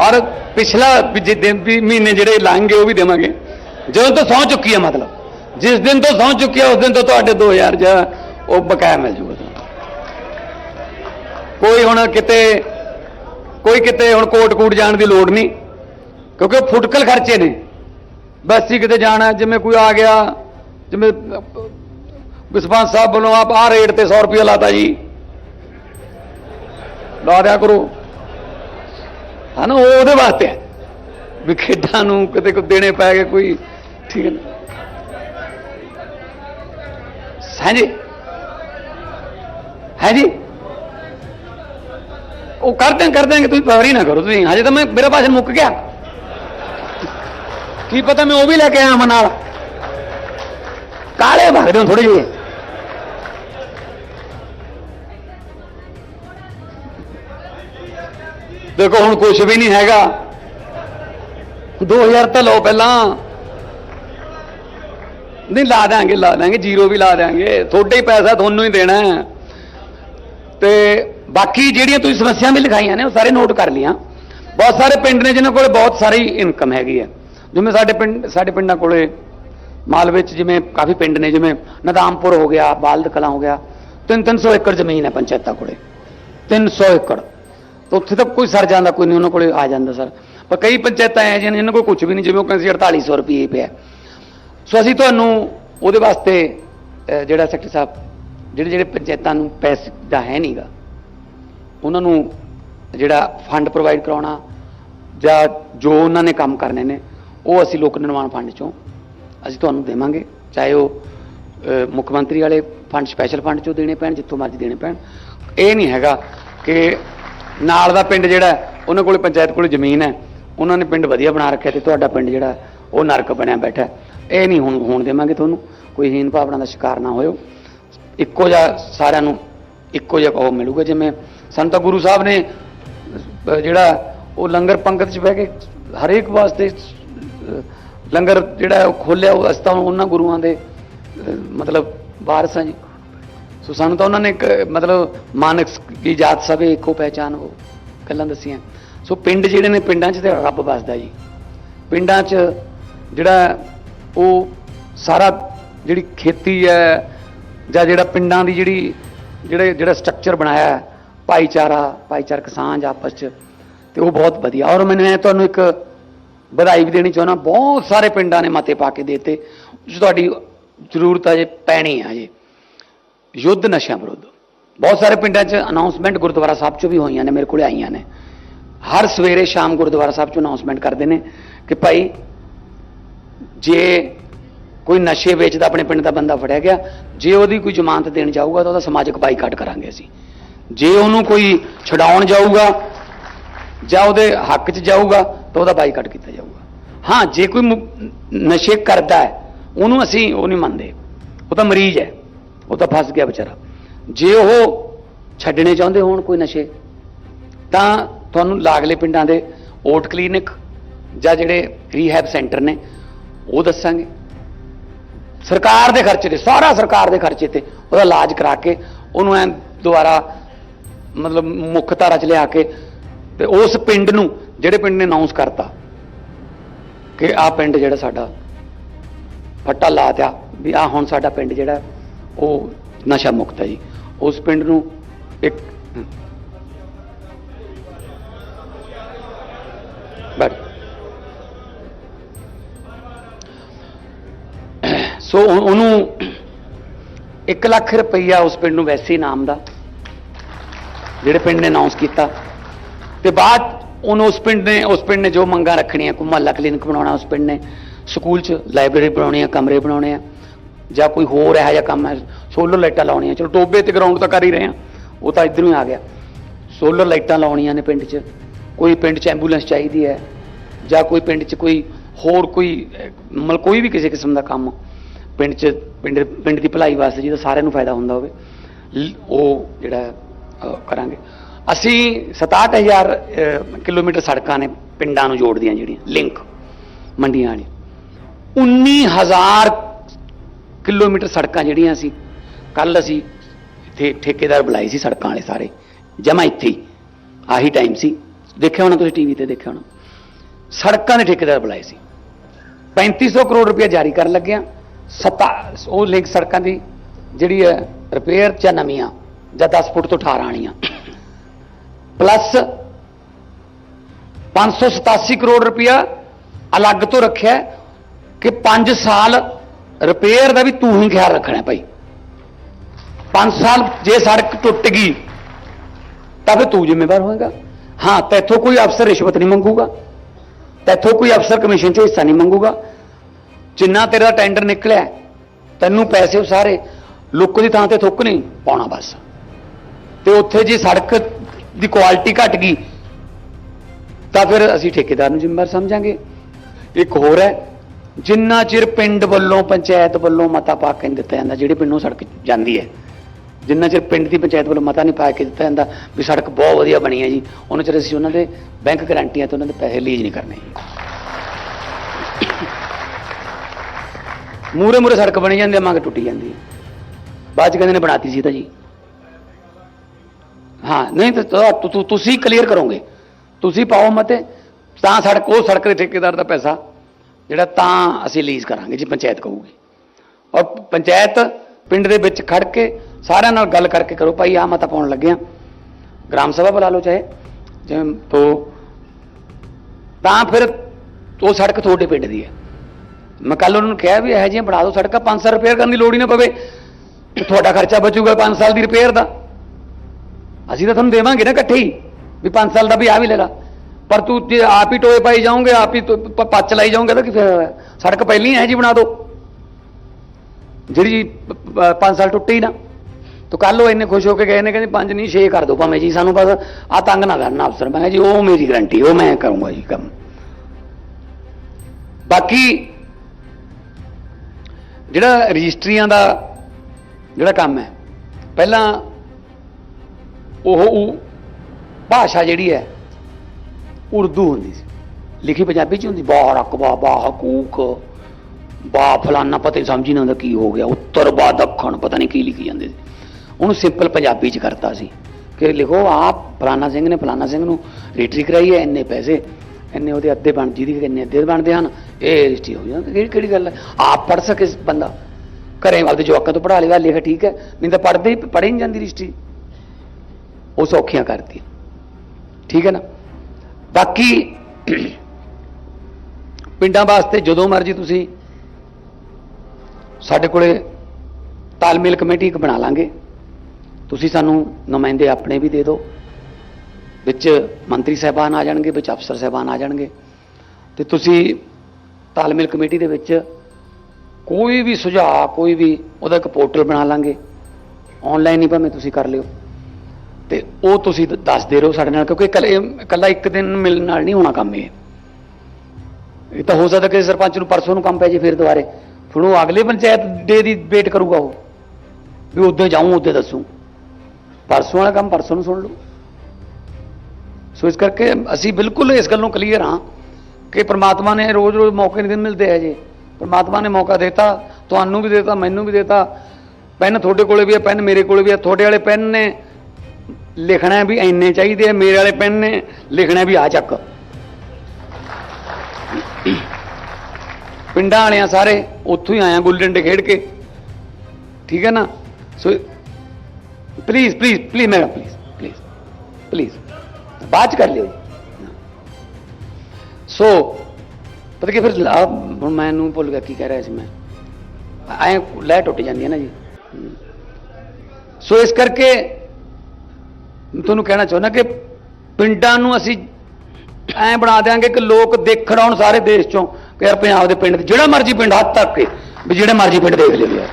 ਔਰ ਪਿਛਲਾ ਵੀ ਜੇ ਦਿਨ ਵੀ ਮਹੀਨੇ ਜਿਹੜੇ ਲੰਘੇ ਉਹ ਵੀ ਦੇਵਾਂਗੇ। ਜਦੋਂ ਤੋਂ ਸਹੁੰ ਚੁੱਕੀ ਹੈ ਮਤਲਬ। ਜਿਸ ਦਿਨ ਤੋਂ ਸਹੁੰ ਚੁੱਕੀ ਹੈ ਉਸ ਦਿਨ ਤੋਂ ਤੁਹਾਡੇ 2000 ਜਾਂ ਉਹ ਬਕਾਇਆ ਮਿਲ ਜੂਗਾ ਤੁਹਾਨੂੰ। ਕੋਈ ਹੁਣ ਕਿਤੇ, ਕੋਈ ਕਿਤੇ ਹੁਣ ਕੋਟ-ਕੂਟ ਜਾਣ ਦੀ ਲੋੜ ਨਹੀਂ। ਕਿਉਂਕਿ ਉਹ ਫੁਟਕਲ ਖਰਚੇ ਨੇ। ਬਸ ਹੀ ਕਿਤੇ ਜਾਣਾ, ਜਿਵੇਂ ਕੋਈ ਆ ਗਿਆ ਜਿਵੇਂ ਵਿਸਪਾਨ ਸਾਹਿਬ ਵੱਲੋਂ ਆਪ ਆ ਰੇਟ ਤੇ 100 ਰੁਪਏ ਲਾਤਾ ਜੀ। ਲਾ ਦਿਆ ਕਰੋ। ਹਨਾ, ਉਹ ਉਹਦੇ ਵਾਸਤੇ ਹੈ। ਵੀ ਖੇਡਾਂ ਨੂੰ ਕਿਤੇ ਕੋ ਦੇਣੇ ਪੈ ਗਏ, ਕੋਈ ਠੀਕ ਹੈ ਨਾ। ਹਾਂਜੀ ਉਹ ਕਰ ਦਿਆਂ ਕਰ ਦਿਆਂਗੇ ਤੁਸੀਂ ਪਾਵਰ ਹੀ ਨਾ ਕਰੋ ਤੁਸੀਂ। ਹਜੇ ਤਾਂ ਮੈਂ, ਮੇਰਾ ਭਾਸ਼ਣ ਮੁੱਕ ਗਿਆ। ਕੀ ਪਤਾ ਮੈਂ ਉਹ ਵੀ ਲੈ ਕੇ ਆਇਆ ਮੈਂ ਨਾਲ। ਕਾਲੇ ਭਗਦੇ ਹੋ ਥੋੜੇ ਜਿਹੇ। ਦੇਖੋ, ਹੁਣ ਕੁਝ ਵੀ ਨਹੀਂ ਹੈਗਾ। 2000 ਤਾਂ ਲਓ ਪਹਿਲਾਂ। ਨਹੀਂ, ਲਾ ਦਾਂਗੇ ਲਾ ਦਾਂਗੇ ਜ਼ੀਰੋ ਵੀ ਲਾ ਦਾਂਗੇ ਤੁਹਾਡੇ ਹੀ ਪੈਸਾ ਤੁਹਾਨੂੰ ਹੀ ਦੇਣਾ ਤੇ ਬਾਕੀ ਜਿਹੜੀਆਂ ਤੁਸੀਂ ਸਮੱਸਿਆ ਵੀ ਲਿਖਾਈਆਂ ਨੇ, ਉਹ ਸਾਰੇ ਨੋਟ ਕਰ ਲੀਆਂ ਬਹੁਤ ਸਾਰੇ ਪਿੰਡ ਨੇ, ਜਿਨ੍ਹਾਂ ਕੋਲ ਬਹੁਤ ਸਾਰੀ ਇਨਕਮ ਹੈਗੀ ਹੈ। ਜਿਵੇਂ ਸਾਡੇ ਪਿੰਡ, ਸਾਡੇ ਪਿੰਡਾਂ ਕੋਲੇ ਮਾਲਵੇ ਚ ਜਿਵੇਂ ਕਾਫੀ ਪਿੰਡ ਨੇ, ਜਿਵੇਂ ਨਦਾਮਪੁਰ ਹੋ ਗਿਆ, ਬਾਲਦ ਕਲਾਂ ਹੋ ਗਿਆ 3-300 ਏਕੜ ਜ਼ਮੀਨ ਹੈ ਪੰਚਾਇਤਾਂ ਕੋਲੇ। 300 ਏਕੜ। ਤਾਂ ਉੱਥੇ ਤਾਂ ਕੋਈ ਸਰ ਜਾਂਦਾ, ਕੋਈ ਨਹੀਂ, ਉਹਨਾਂ ਕੋਲੇ ਆ ਜਾਂਦਾ ਸਰ। ਪਰ ਕਈ ਪੰਚਾਇਤਾਂ ਐ ਜਿਹਨਾਂ ਇਹਨਾਂ ਕੋਲ ਕੁਝ ਵੀ ਨਹੀਂ, ਜਿਵੇਂ ਉਹ ਕਹਿੰਦੇ ਸੀ 4800 ਰੁਪਏ ਪਿਆ। ਸੋ ਅਸੀਂ ਤੁਹਾਨੂੰ ਉਹਦੇ ਵਾਸਤੇ ਜਿਹੜਾ ਸੈਕਟਰੀ ਸਾਹਿਬ, ਜਿਹੜੇ ਜਿਹੜੇ ਪੰਚਾਇਤਾਂ ਨੂੰ ਪੈਸੇ ਦਾ ਹੈ ਨਹੀਂਗਾ ਉਹਨਾਂ ਨੂੰ ਜਿਹੜਾ ਫੰਡ ਪ੍ਰੋਵਾਈਡ ਕਰਾਉਣਾ ਜਾਂ ਜੋ ਉਹਨਾਂ ਨੇ ਕੰਮ ਕਰਨੇ ਨੇ, ਉਹ ਅਸੀਂ ਲੋਕ ਨਿਰਮਾਣ ਫੰਡ ਚੋਂ ਅਸੀਂ ਤੁਹਾਨੂੰ ਦੇਵਾਂਗੇ, ਚਾਹੇ ਉਹ ਮੁੱਖ ਮੰਤਰੀ ਵਾਲੇ ਫੰਡ ਸਪੈਸ਼ਲ ਫੰਡ ਚੋਂ ਦੇਣੇ ਪੈਣ, ਜਿੱਥੋਂ ਮਰਜ਼ੀ ਦੇਣੇ ਪੈਣ। ਇਹ ਨਹੀਂ ਹੈਗਾ ਕਿ ਨਾਲ ਦਾ ਪਿੰਡ ਜਿਹੜਾ ਉਹਨਾਂ ਕੋਲੇ ਪੰਚਾਇਤ ਕੋਲੇ ਜ਼ਮੀਨ ਹੈ, ਉਹਨਾਂ ਨੇ ਪਿੰਡ ਵਧੀਆ ਬਣਾ ਰੱਖਿਆ ਤੇ ਤੁਹਾਡਾ ਪਿੰਡ ਜਿਹੜਾ ਉਹ ਨਰਕ ਬਣਿਆ ਬੈਠਾ ਇਹ ਨਹੀਂ ਹੁਣ ਹੋਣ ਦੇਵਾਂਗੇ ਤੁਹਾਨੂੰ, ਕੋਈ ਹੀਨ ਭਾਵਨਾ ਦਾ ਸ਼ਿਕਾਰ ਨਾ ਹੋਇਓ। ਇੱਕੋ ਜਿਹਾ ਸਾਰਿਆਂ ਨੂੰ, ਇੱਕੋ ਜਿਹਾ ਉਹ ਮਿਲੂਗਾ, ਜਿਵੇਂ ਸੰਤ ਗੁਰੂ ਸਾਹਿਬ ਨੇ ਜਿਹੜਾ ਉਹ ਲੰਗਰ ਪੰਗਤ ਚ ਬਹਿ ਕੇ ਹਰੇਕ ਵਾਸਤੇ ਲੰਗਰ ਜਿਹੜਾ ਉਹ ਖੋਲਿਆ ਉਹ ਅਸੀਂ ਤਾਂ ਉਹਨਾਂ ਗੁਰੂਆਂ ਦੇ ਮਤਲਬ ਵਾਰਸ ਹਾਂ ਜੀ। ਸੋ ਸਾਨੂੰ ਤਾਂ ਉਹਨਾਂ ਨੇ ਇੱਕ ਮਤਲਬ ਮਾਨਕ ਕੀ ਜਾਤ ਸਭੇ ਇੱਕੋ ਪਹਿਚਾਨ ਉਹ ਗੱਲਾਂ ਦੱਸੀਆਂ। ਸੋ ਪਿੰਡ ਜਿਹੜੇ ਨੇ ਪਿੰਡਾਂ 'ਚ ਤੇ ਰੱਬ ਵੱਸਦਾ ਜੀ। ਪਿੰਡਾਂ 'ਚ ਜਿਹੜਾ ਉਹ ਸਾਰਾ ਜਿਹੜੀ ਖੇਤੀ ਹੈ ਜਾਂ ਜਿਹੜਾ ਪਿੰਡਾਂ ਦੀ ਜਿਹੜੀ ਜਿਹੜੇ ਜਿਹੜਾ ਸਟਰਕਚਰ ਬਣਾਇਆ ਹੈ, ਭਾਈਚਾਰਾ ਭਾਈਚਾਰਕ ਸਾਂਝ ਆਪਸ 'ਚ ਤੇ ਉਹ ਬਹੁਤ ਵਧੀਆ। ਔਰ ਮੈਨੂੰ ਇਹ ਤੁਹਾਨੂੰ ਇੱਕ ਵਧਾਈ ਵੀ ਦੇਣੀ ਚਾਹੁੰਦਾ। ਬਹੁਤ ਸਾਰੇ ਪਿੰਡਾਂ ਨੇ ਮਤੇ ਪਾ ਕੇ ਦੇਤੇ। ਜੋ ਤੁਹਾਡੀ ਜ਼ਰੂਰਤ ਹੈ ਜੇ ਪੈਣੀ ਹੈ ਜੇ। ਯੁੱਧ ਨਸ਼ਿਆਂ ਵਿਰੁੱਧ। ਬਹੁਤ ਸਾਰੇ ਪਿੰਡਾਂ 'ਚ ਅਨਾਉਂਸਮੈਂਟ ਗੁਰਦੁਆਰਾ ਸਾਹਿਬ 'ਚੋਂ ਵੀ ਹੋਈਆਂ ਨੇ, ਮੇਰੇ ਕੋਲੇ ਆਈਆਂ ਨੇ। ਹਰ ਸਵੇਰੇ ਸ਼ਾਮ ਗੁਰਦੁਆਰਾ ਸਾਹਿਬ 'ਚੋਂ ਅਨਾਉਂਸਮੈਂਟ ਕਰਦੇ ਨੇ ਕਿ ਭਾਈ, ਜੇ ਕੋਈ ਨਸ਼ੇ ਵੇਚਦਾ ਆਪਣੇ ਪਿੰਡ ਦਾ ਬੰਦਾ ਫੜਿਆ ਗਿਆ, ਜੇ ਉਹਦੀ ਕੋਈ ਜ਼ਮਾਨਤ ਦੇਣ ਜਾਊਗਾ, ਤਾਂ ਉਹਦਾ ਸਮਾਜਿਕ ਬਾਈਕਾਟ ਕਰਾਂਗੇ ਅਸੀਂ। ਜੇ ਉਹਨੂੰ ਕੋਈ ਛਡਾਉਣ ਜਾਊਗਾ ਜਾਂ ਉਹਦੇ ਹੱਕ 'ਚ ਜਾਊਗਾ ਤਾਂ ਉਹਦਾ ਬਾਈਕਾਟ ਕੀਤਾ ਜਾਊਗਾ। ਹਾਂ, ਜੇ ਕੋਈ ਨਸ਼ੇ ਕਰਦਾ ਹੈ, ਉਹਨੂੰ ਅਸੀਂ ਉਹ ਨਹੀਂ ਮੰਨਦੇ। ਉਹ ਤਾਂ ਮਰੀਜ਼ ਹੈ। ਉਹ ਤਾਂ ਫਸ ਗਿਆ ਵਿਚਾਰਾ। ਜੇ ਉਹ ਛੱਡਣੇ ਚਾਹੁੰਦੇ ਹੋਣ ਕੋਈ ਨਸ਼ੇ, ਤਾਂ ਤੁਹਾਨੂੰ ਲਾਗਲੇ ਪਿੰਡਾਂ ਦੇ ਓਟ ਕਲੀਨਿਕ ਜਾਂ ਜਿਹੜੇ ਰੀਹੈਬ ਸੈਂਟਰ ਨੇ, ਉਹ ਦੱਸਾਂਗੇ। ਸਰਕਾਰ ਦੇ ਖਰਚੇ ਤੇ, ਸਾਰਾ ਸਰਕਾਰ ਦੇ ਖਰਚੇ ਤੇ ਉਹਦਾ ਇਲਾਜ ਕਰਾ ਕੇ ਉਹਨੂੰ ਐ ਦੁਬਾਰਾ ਮਤਲਬ ਮੁੱਖ ਧਾਰਾ ਚ ਲਿਆ ਕੇ ਤੇ ਉਸ ਪਿੰਡ ਨੂੰ ਜਿਹੜੇ ਪਿੰਡ ਨੇ ਅਨਾਉਂਸ ਕਰਤਾ ਕਿ ਆਹ ਪਿੰਡ ਜਿਹੜਾ ਸਾਡਾ ਫੱਟਾ ਲਾ ਦਿਆ ਵੀ ਆਹ ਹੁਣ ਸਾਡਾ ਪਿੰਡ ਜਿਹੜਾ, ਉਹ ਨਸ਼ਾ ਮੁਕਤ ਹੈ ਜੀ। ਉਸ ਪਿੰਡ ਨੂੰ ਇੱਕ ਬਟ ਸੋ ਉਹਨੂੰ 1 ਲੱਖ ਰੁਪਈਆ ਉਸ ਪਿੰਡ ਨੂੰ ਵੈਸੇ ਨਾਮ ਦਾ, ਜਿਹੜੇ ਪਿੰਡ ਨੇ ਅਨਾਉਂਸ ਕੀਤਾ। ਤੇ ਬਾਅਦ ਉਹਨੂੰ ਉਸ ਪਿੰਡ ਨੇ, ਉਸ ਪਿੰਡ ਨੇ ਜੋ ਮੰਗਾਂ ਰੱਖਣੀਆਂ, ਕੋਈ ਮਹੱਲਾ ਕਲੀਨਿਕ ਬਣਾਉਣਾ ਉਸ ਪਿੰਡ ਨੇ, ਸਕੂਲ 'ਚ ਲਾਇਬ੍ਰੇਰੀ ਬਣਾਉਣੀ ਆ, ਕਮਰੇ ਬਣਾਉਣੇ ਆ, ਜਾਂ ਕੋਈ ਹੋਰ ਇਹੋ ਜਿਹਾ ਕੰਮ ਹੈ ਸੋਲਰ ਲਾਈਟਾਂ ਲਾਉਣੀਆਂ, ਚਲੋ ਟੋਬੇ ਤੇ ਗਰਾਊਂਡ ਤਾਂ ਕਰ ਹੀ ਰਹੇ ਆ, ਉਹ ਤਾਂ ਇਧਰੋਂ ਹੀ ਆ ਗਿਆ। ਸੋਲਰ ਲਾਈਟਾਂ ਲਾਉਣੀਆਂ ਨੇ ਪਿੰਡ 'ਚ, ਕੋਈ ਪਿੰਡ 'ਚ ਐਂਬੂਲੈਂਸ ਚਾਹੀਦੀ ਹੈ, ਜਾਂ ਕੋਈ ਪਿੰਡ 'ਚ ਕੋਈ ਹੋਰ ਕੋਈ, ਮਤਲਬ ਕੋਈ ਵੀ ਕਿਸੇ ਕਿਸਮ ਦਾ ਕੰਮ, ਪਿੰਡ 'ਚ, ਪਿੰਡ ਪਿੰਡ ਦੀ ਭਲਾਈ ਵਾਸਤੇ ਜਿਹਦਾ ਸਾਰਿਆਂ ਨੂੰ ਫਾਇਦਾ ਹੁੰਦਾ ਹੋਵੇ ਉਹ ਜਿਹੜਾ ਕਰਾਂਗੇ। ਅਸੀਂ 67000 ਅਹ, ਕਿਲੋਮੀਟਰ ਸੜਕਾਂ ਨੇ ਪਿੰਡਾਂ ਨੂੰ ਜੋੜਦੀਆਂ ਜਿਹੜੀਆਂ ਲਿੰਕ ਮੰਡੀਆਂ ਵਾਲੀ 19000 ਕਿਲੋਮੀਟਰ ਸੜਕਾਂ ਜਿਹੜੀਆਂ ਸੀ ਕੱਲ ਅਸੀਂ ਇੱਥੇ ਠੇਕੇਦਾਰ ਬੁਲਾਏ ਸੀ ਸੜਕਾਂ ਵਾਲੇ ਸਾਰੇ ਜਮਾ ਇੱਥੇ ਹੀ ਆਹੀ ਟਾਈਮ ਸੀ। ਦੇਖਿਆ ਹੋਣਾ ਤੁਸੀਂ ਟੀਵੀ ਤੇ ਦੇਖਿਆ ਹੋਣਾ। ਸੜਕਾਂ ਦੇ ਠੇਕੇਦਾਰ ਬੁਲਾਏ ਸੀ। 3500 ਕਰੋੜ ਰੁਪਏ ਜਾਰੀ ਕਰਨ ਲੱਗਿਆ। ਸਤਾ ਉਹ ਲਿੰਕ ਸੜਕਾਂ ਦੀ ਜਿਹੜੀ ਹੈ ਰਿਪੇਅਰ ਜਾਂ ਨਵੀਆਂ ਜਾਂ 10 ਫੁੱਟ ਤੋਂ 18 ਵਾਲੀਆਂ ਪਲੱਸ 587 ਕਰੋੜ ਰੁਪਇਆ ਅਲੱਗ ਤੋਂ ਰੱਖਿਆ ਕਿ 5 ਸਾਲ ਰਿਪੇਅਰ ਦਾ ਵੀ ਤੂੰ ਹੀ ਖਿਆਲ ਰੱਖਣਾ ਭਾਈ। 5 ਸਾਲ ਜੇ ਸੜਕ ਟੁੱਟ ਗਈ, ਤਾਂ ਫਿਰ ਤੂੰ ਜ਼ਿੰਮੇਵਾਰ ਹੋਏਗਾ। ਹਾਂ ਤੈਥੋਂ ਕੋਈ ਅਫਸਰ ਰਿਸ਼ਵਤ ਨਹੀਂ ਮੰਗੂਗਾ। ਤੈਥੋਂ ਕੋਈ ਅਫਸਰ ਕਮਿਸ਼ਨ 'ਚ ਹਿੱਸਾ ਨਹੀਂ ਮੰਗੂਗਾ। ਜਿੰਨਾ ਤੇਰਾ ਟੈਂਡਰ ਨਿਕਲਿਆ ਤੈਨੂੰ ਪੈਸੇ ਉਹ ਸਾਰੇ ਲੁੱਕ ਦੀ ਥਾਂ ਤੇ ਥੁੱਕ ਨਹੀਂ, ਪਾਉਣਾ ਬਸ। ਤੇ ਉੱਥੇ ਜੇ ਸੜਕ ਦੀ ਕੁਆਲਿਟੀ ਘਟ ਗਈ, ਤਾਂ ਫਿਰ ਅਸੀਂ ਠੇਕੇਦਾਰ ਨੂੰ ਜ਼ਿੰਮੇਵਾਰ ਸਮਝਾਂਗੇ। ਇੱਕ ਹੋਰ ਹੈ, ਜਿੰਨਾ ਚਿਰ ਪਿੰਡ ਵੱਲੋਂ, ਪੰਚਾਇਤ ਵੱਲੋਂ ਮਤਾ ਪਾ ਕੇ ਨਹੀਂ ਦਿੱਤਾ ਜਾਂਦਾ, ਜਿਹੜੇ ਪਿੰਡੋਂ ਸੜਕ ਜਾਂਦੀ ਹੈ, ਜਿੰਨਾ ਚਿਰ ਪਿੰਡ ਦੀ ਪੰਚਾਇਤ ਵੱਲੋਂ ਮਤਾ ਨਹੀਂ ਪਾ ਕੇ ਦਿੱਤਾ ਜਾਂਦਾ ਵੀ ਸੜਕ ਬਹੁਤ ਵਧੀਆ ਬਣੀ ਹੈ ਜੀ, ਉਹਨਾਂ ਚਿਰ ਅਸੀਂ ਉਹਨਾਂ ਦੇ ਬੈਂਕ ਗਰੰਟੀਆਂ ਤੇ ਉਹਨਾਂ ਦੇ ਪੈਸੇ ਲੀਜ਼ ਨਹੀਂ ਕਰਨੇ। ਮੂਰੇ ਮੂਰੇ ਸੜਕ ਬਣੀ ਜਾਂਦੀ ਹੈ, ਮੰਗ ਟੁੱਟੀ ਜਾਂਦੀ ਹੈ। ਬਾਅਦ ਚ ਕਹਿੰਦੇ ਨੇ ਬਣਾਤੀ ਸੀ ਤਾਂ ਜੀ। ਹਾਂ, ਨਹੀਂ ਤਾਂ ਤੁਸੀਂ ਕਲੀਅਰ ਕਰੋਗੇ। ਤੁਸੀਂ ਪਾਓ ਮਤੇ ਤਾਂ। ਸੜਕ ਉਹ ਸੜਕ ਦੇ ਠੇਕੇਦਾਰ ਦਾ ਪੈਸਾ, ਜਿਹੜਾ ਤਾਂ ਅਸੀਂ ਲੀਜ਼ ਕਰਾਂਗੇ, ਜੀ ਪੰਚਾਇਤ ਕਹੂਗੀ। ਔਰ ਪੰਚਾਇਤ ਪਿੰਡ ਦੇ ਵਿੱਚ ਖੜ ਕੇ ਸਾਰਿਆਂ ਨਾਲ ਗੱਲ ਕਰਕੇ ਕਰੋ, ਭਾਈ ਆ ਮਤਾ ਪਾਉਣ ਲੱਗੇ ਲੱਗਿਆ ਗ੍ਰਾਮ ਸਭਾ ਬੁਲਾ ਲਓ ਚਾਹੇ। ਜਿਵੇਂ ਤੋ ਤਾਂ ਫਿਰ ਉਹ ਸੜਕ ਤੁਹਾਡੇ ਪਿੰਡ ਦੀ ਹੈ। ਮੈਂ ਕੱਲ ਉਹਨਾਂ ਨੂੰ ਕਿਹਾ ਵੀ ਇਹੋ ਜਿਹੀਆਂ ਬਣਾ ਦਿਓ ਸੜਕਾਂ 500 ਰਿਪੇਅਰ ਕਰਨ ਦੀ ਲੋੜ ਹੀ ਨਾ ਪਵੇ। ਤੁਹਾਡਾ ਖਰਚਾ ਬਚੂਗਾ 5 ਸਾਲ ਦੀ ਰਿਪੇਅਰ ਦਾ। ਅਸੀਂ ਤਾਂ ਤੁਹਾਨੂੰ ਦੇਵਾਂਗੇ ਨਾ ਇਕੱਠੇ ਹੀ, ਵੀ 5 ਸਾਲ ਦਾ ਵੀ ਆ ਵੀ ਲੈ ਲਾ ਪਰ ਤੂੰ ਜੇ ਆਪ ਹੀ ਟੋਏ ਪਾਈ ਜਾਓਗੇ, ਆਪ ਹੀ ਪੱਚ ਲਾਈ ਜਾਓਗੇ ਤਾਂ ਕਿ ਫਿਰ ਸੜਕ ਪਹਿਲੀ ਹੈ ਜੀ ਬਣਾ ਦਿਓ ਜਿਹੜੀ 5 ਸਾਲ ਟੁੱਟੀ ਨਾ, ਤੋ ਕੱਲ ਉਹ ਇੰਨੇ ਖੁਸ਼ ਹੋ ਕੇ ਗਏ ਨੇ, ਕਹਿੰਦੇ ਪੰਜ ਨਹੀਂ 6 ਕਰ ਦਿਓ ਭਾਵੇਂ ਜੀ, ਸਾਨੂੰ ਬਸ ਆ ਤੰਗ ਨਾ ਕਰਨਾ ਅਫਸਰ। ਮੈਂ ਕਿਹਾ ਜੀ, ਉਹ ਮੇਰੀ ਗਰੰਟੀ ਉਹ ਮੈਂ ਕਰੂੰਗਾ ਜੀ ਕੰਮ। ਬਾਕੀ ਜਿਹੜਾ ਰਜਿਸਟਰੀਆਂ ਦਾ ਜਿਹੜਾ ਕੰਮ ਹੈ, ਪਹਿਲਾਂ ਉਹ ਭਾਸ਼ਾ ਜਿਹੜੀ ਹੈ, ਉਰਦੂ ਹੁੰਦੀ ਸੀ। ਲਿਖੀ ਪੰਜਾਬੀ ਚ ਹੁੰਦੀ ਬਾ ਰਕਬਾ ਬਾ ਹਕੂਕ, ਬਾ ਫਲਾਨਾ, ਪਤਾ ਨਹੀਂ ਸਮਝੀ ਨਾ ਹੁੰਦਾ ਕੀ ਹੋ ਗਿਆ, ਉੱਤਰ, ਬਾ ਦੱਖਣ, ਪਤਾ ਨਹੀਂ ਕੀ ਲਿਖੀ ਜਾਂਦੇ ਸੀ। ਉਹਨੂੰ ਸਿੰਪਲ ਪੰਜਾਬੀ ਚ ਕਰਤਾ ਸੀ। ਕਿ ਲਿਖੋ ਆਪ ਫਲਾਨਾ ਸਿੰਘ ਨੇ ਫਲਾਨਾ ਸਿੰਘ ਨੂੰ ਰਜਿਸਟਰੀ ਕਰਾਈ ਹੈ, ਇੰਨੇ ਪੈਸੇ, ਇੰਨੇ ਉਹਦੇ ਅੱਧੇ ਬਣ, ਜਿਹਦੀ ਕਿੰਨੇ ਅੱਧੇ ਬਣਦੇ ਹਨ, ਇਹ ਰਜਿਸਟਰੀ ਹੋ ਜਾਂਦੀ ਕਿਹੜੀ ਕਿਹੜੀ ਗੱਲ ਹੈ? ਆਪ ਪੜ ਸਕੇ ਬੰਦਾ। ਘਰੇ ਆਪਦੇ ਜਵਾਕਾਂ ਤੋਂ ਪੜਾ ਲਿਆ ਲਿਖ, ਠੀਕ ਹੈ। ਨਹੀਂ ਤਾਂ ਪੜਦੇ ਹੀ, ਪੜ੍ਹੀ ਨਹੀਂ ਜਾਂਦੀ ਰਜਿਸਟਰੀ। ਉਹ ਸੌਖੀਆਂ ਕਰਤੀ ਠੀਕ ਹੈ ਨਾ? ਬਾਕੀ ਪਿੰਡਾਂ ਵਾਸਤੇ ਜਦੋਂ ਮਰਜ਼ੀ ਤੁਸੀਂ ਸਾਡੇ ਕੋਲੇ ਤਾਲਮੇਲ ਕਮੇਟੀ ਇੱਕ ਬਣਾ ਲਾਂਗੇ। ਤੁਸੀਂ ਸਾਨੂੰ ਨੁਮਾਇੰਦੇ ਆਪਣੇ ਵੀ ਦੇ ਦਿਓ। ਵਿੱਚ ਮੰਤਰੀ ਸਾਹਿਬਾਨ ਆ ਜਾਣਗੇ, ਵਿੱਚ ਅਫਸਰ ਸਾਹਿਬਾਨ ਆ ਜਾਣਗੇ। ਤੇ ਤੁਸੀਂ ਤਾਲਮੇਲ ਕਮੇਟੀ ਦੇ ਵਿੱਚ ਕੋਈ ਵੀ ਸੁਝਾਅ, ਕੋਈ ਵੀ ਉਹਦਾ ਇੱਕ ਪੋਰਟਲ ਬਣਾ ਲਾਂਗੇ। ਆਨਲਾਈਨ ਹੀ ਭਾਵੇਂ ਤੁਸੀਂ ਕਰ ਲਿਓ। ਤੇ ਉਹ ਤੁਸੀਂ ਦੱਸਦੇ ਰਹੋ ਸਾਡੇ ਨਾਲ, ਕਿਉਂਕਿ ਇਕੱਲੇ- ਇਕੱਲਾ ਇੱਕ ਦਿਨ ਮਿਲਣ ਨਾਲ ਨਹੀਂ ਹੋਣਾ ਕੰਮ ਇਹ। ਇਹ ਤਾਂ ਹੋ ਸਕਦਾ ਕਿ ਸਰਪੰਚ ਨੂੰ ਪਰਸੋਂ ਨੂੰ ਕੰਮ ਪੈ ਜੇ ਫਿਰ ਦੁਬਾਰੇ। ਫਿਰ ਉਹ ਅਗਲੇ ਪੰਚਾਇਤ ਡੇ ਦੀ ਵੇਟ ਕਰੂਗਾ ਉਹ। ਵੀ ਉਦੋਂ ਜਾਊਂ, ਉਦੋਂ ਦੱਸੂ। ਪਰਸੋਂ ਵਾਲਾ ਕੰਮ ਪਰਸੋਂ ਨੂੰ ਸੁਣ ਲਓ। ਸੋ ਇਸ ਕਰਕੇ ਅਸੀਂ ਬਿਲਕੁਲ ਇਸ ਗੱਲ ਨੂੰ ਕਲੀਅਰ ਹਾਂ ਕਿ ਪ੍ਰਮਾਤਮਾ ਨੇ ਰੋਜ਼-ਰੋਜ਼ ਮੌਕੇ ਨਹੀਂ ਮਿਲਦੇ ਹੈ ਜੀ। ਪ੍ਰਮਾਤਮਾ ਨੇ ਮੌਕਾ ਦਿੱਤਾ, ਤੁਹਾਨੂੰ ਵੀ ਦਿੱਤਾ, ਮੈਨੂੰ ਵੀ ਦਿੱਤਾ। ਪੈਨ ਤੁਹਾਡੇ ਕੋਲੇ ਵੀ ਹੈ ਪੈਨ ਮੇਰੇ ਕੋਲੇ ਵੀ ਹੈ ਤੁਹਾਡੇ ਵਾਲੇ ਪੈਨ ਨੇ ਲਿਖਣਾ ਵੀ ਇੰਨੇ ਚਾਹੀਦੇ ਆ, ਮੇਰੇ ਵਾਲੇ ਪੈਨ ਨੇ, ਲਿਖਣਾ ਵੀ ਆ ਚੱਕ। ਪਿੰਡਾਂ ਵਾਲਿਆਂ ਸਾਰੇ ਉੱਥੋਂ ਹੀ ਆਇਆ ਗੁੱਲੀ ਡੰਡੇ ਖੇਡ ਕੇ। ਠੀਕ ਹੈ ਨਾ? So please please please madam please please please ਬਾਅਦ 'ਚ ਕਰ ਲਿਓ ਸੋ ਪਤਾ ਕਿ ਫਿਰ ਹੁਣ ਮੈਨੂੰ ਭੁੱਲ ਗਿਆ, ਕੀ ਕਹਿ ਰਿਹਾ ਸੀ ਮੈਂ। ਐ ਲੈ ਟੁੱਟ ਜਾਂਦੀ ਹੈ ਨਾ ਜੀ। ਸੋ ਇਸ ਕਰਕੇ ਤੁਹਾਨੂੰ ਕਹਿਣਾ ਚਾਹੁੰਦਾ ਕਿ ਪਿੰਡਾਂ ਨੂੰ ਅਸੀਂ ਐ ਬਣਾ ਦਿਆਂਗੇ ਕਿ ਲੋਕ ਦੇਖਣ ਆਉਣ ਸਾਰੇ ਦੇਸ਼ ਚੋਂ ਕਿ ਯਾਰ ਪੰਜਾਬ ਦੇ ਪਿੰਡ ਜਿਹੜਾ ਮਰਜ਼ੀ ਪਿੰਡ ਹੱਦ ਤੱਕ ਕੇ ਵੀ ਜਿਹੜਾ ਮਰਜ਼ੀ ਪਿੰਡ ਦੇਖ ਲਿਓ ਯਾਰ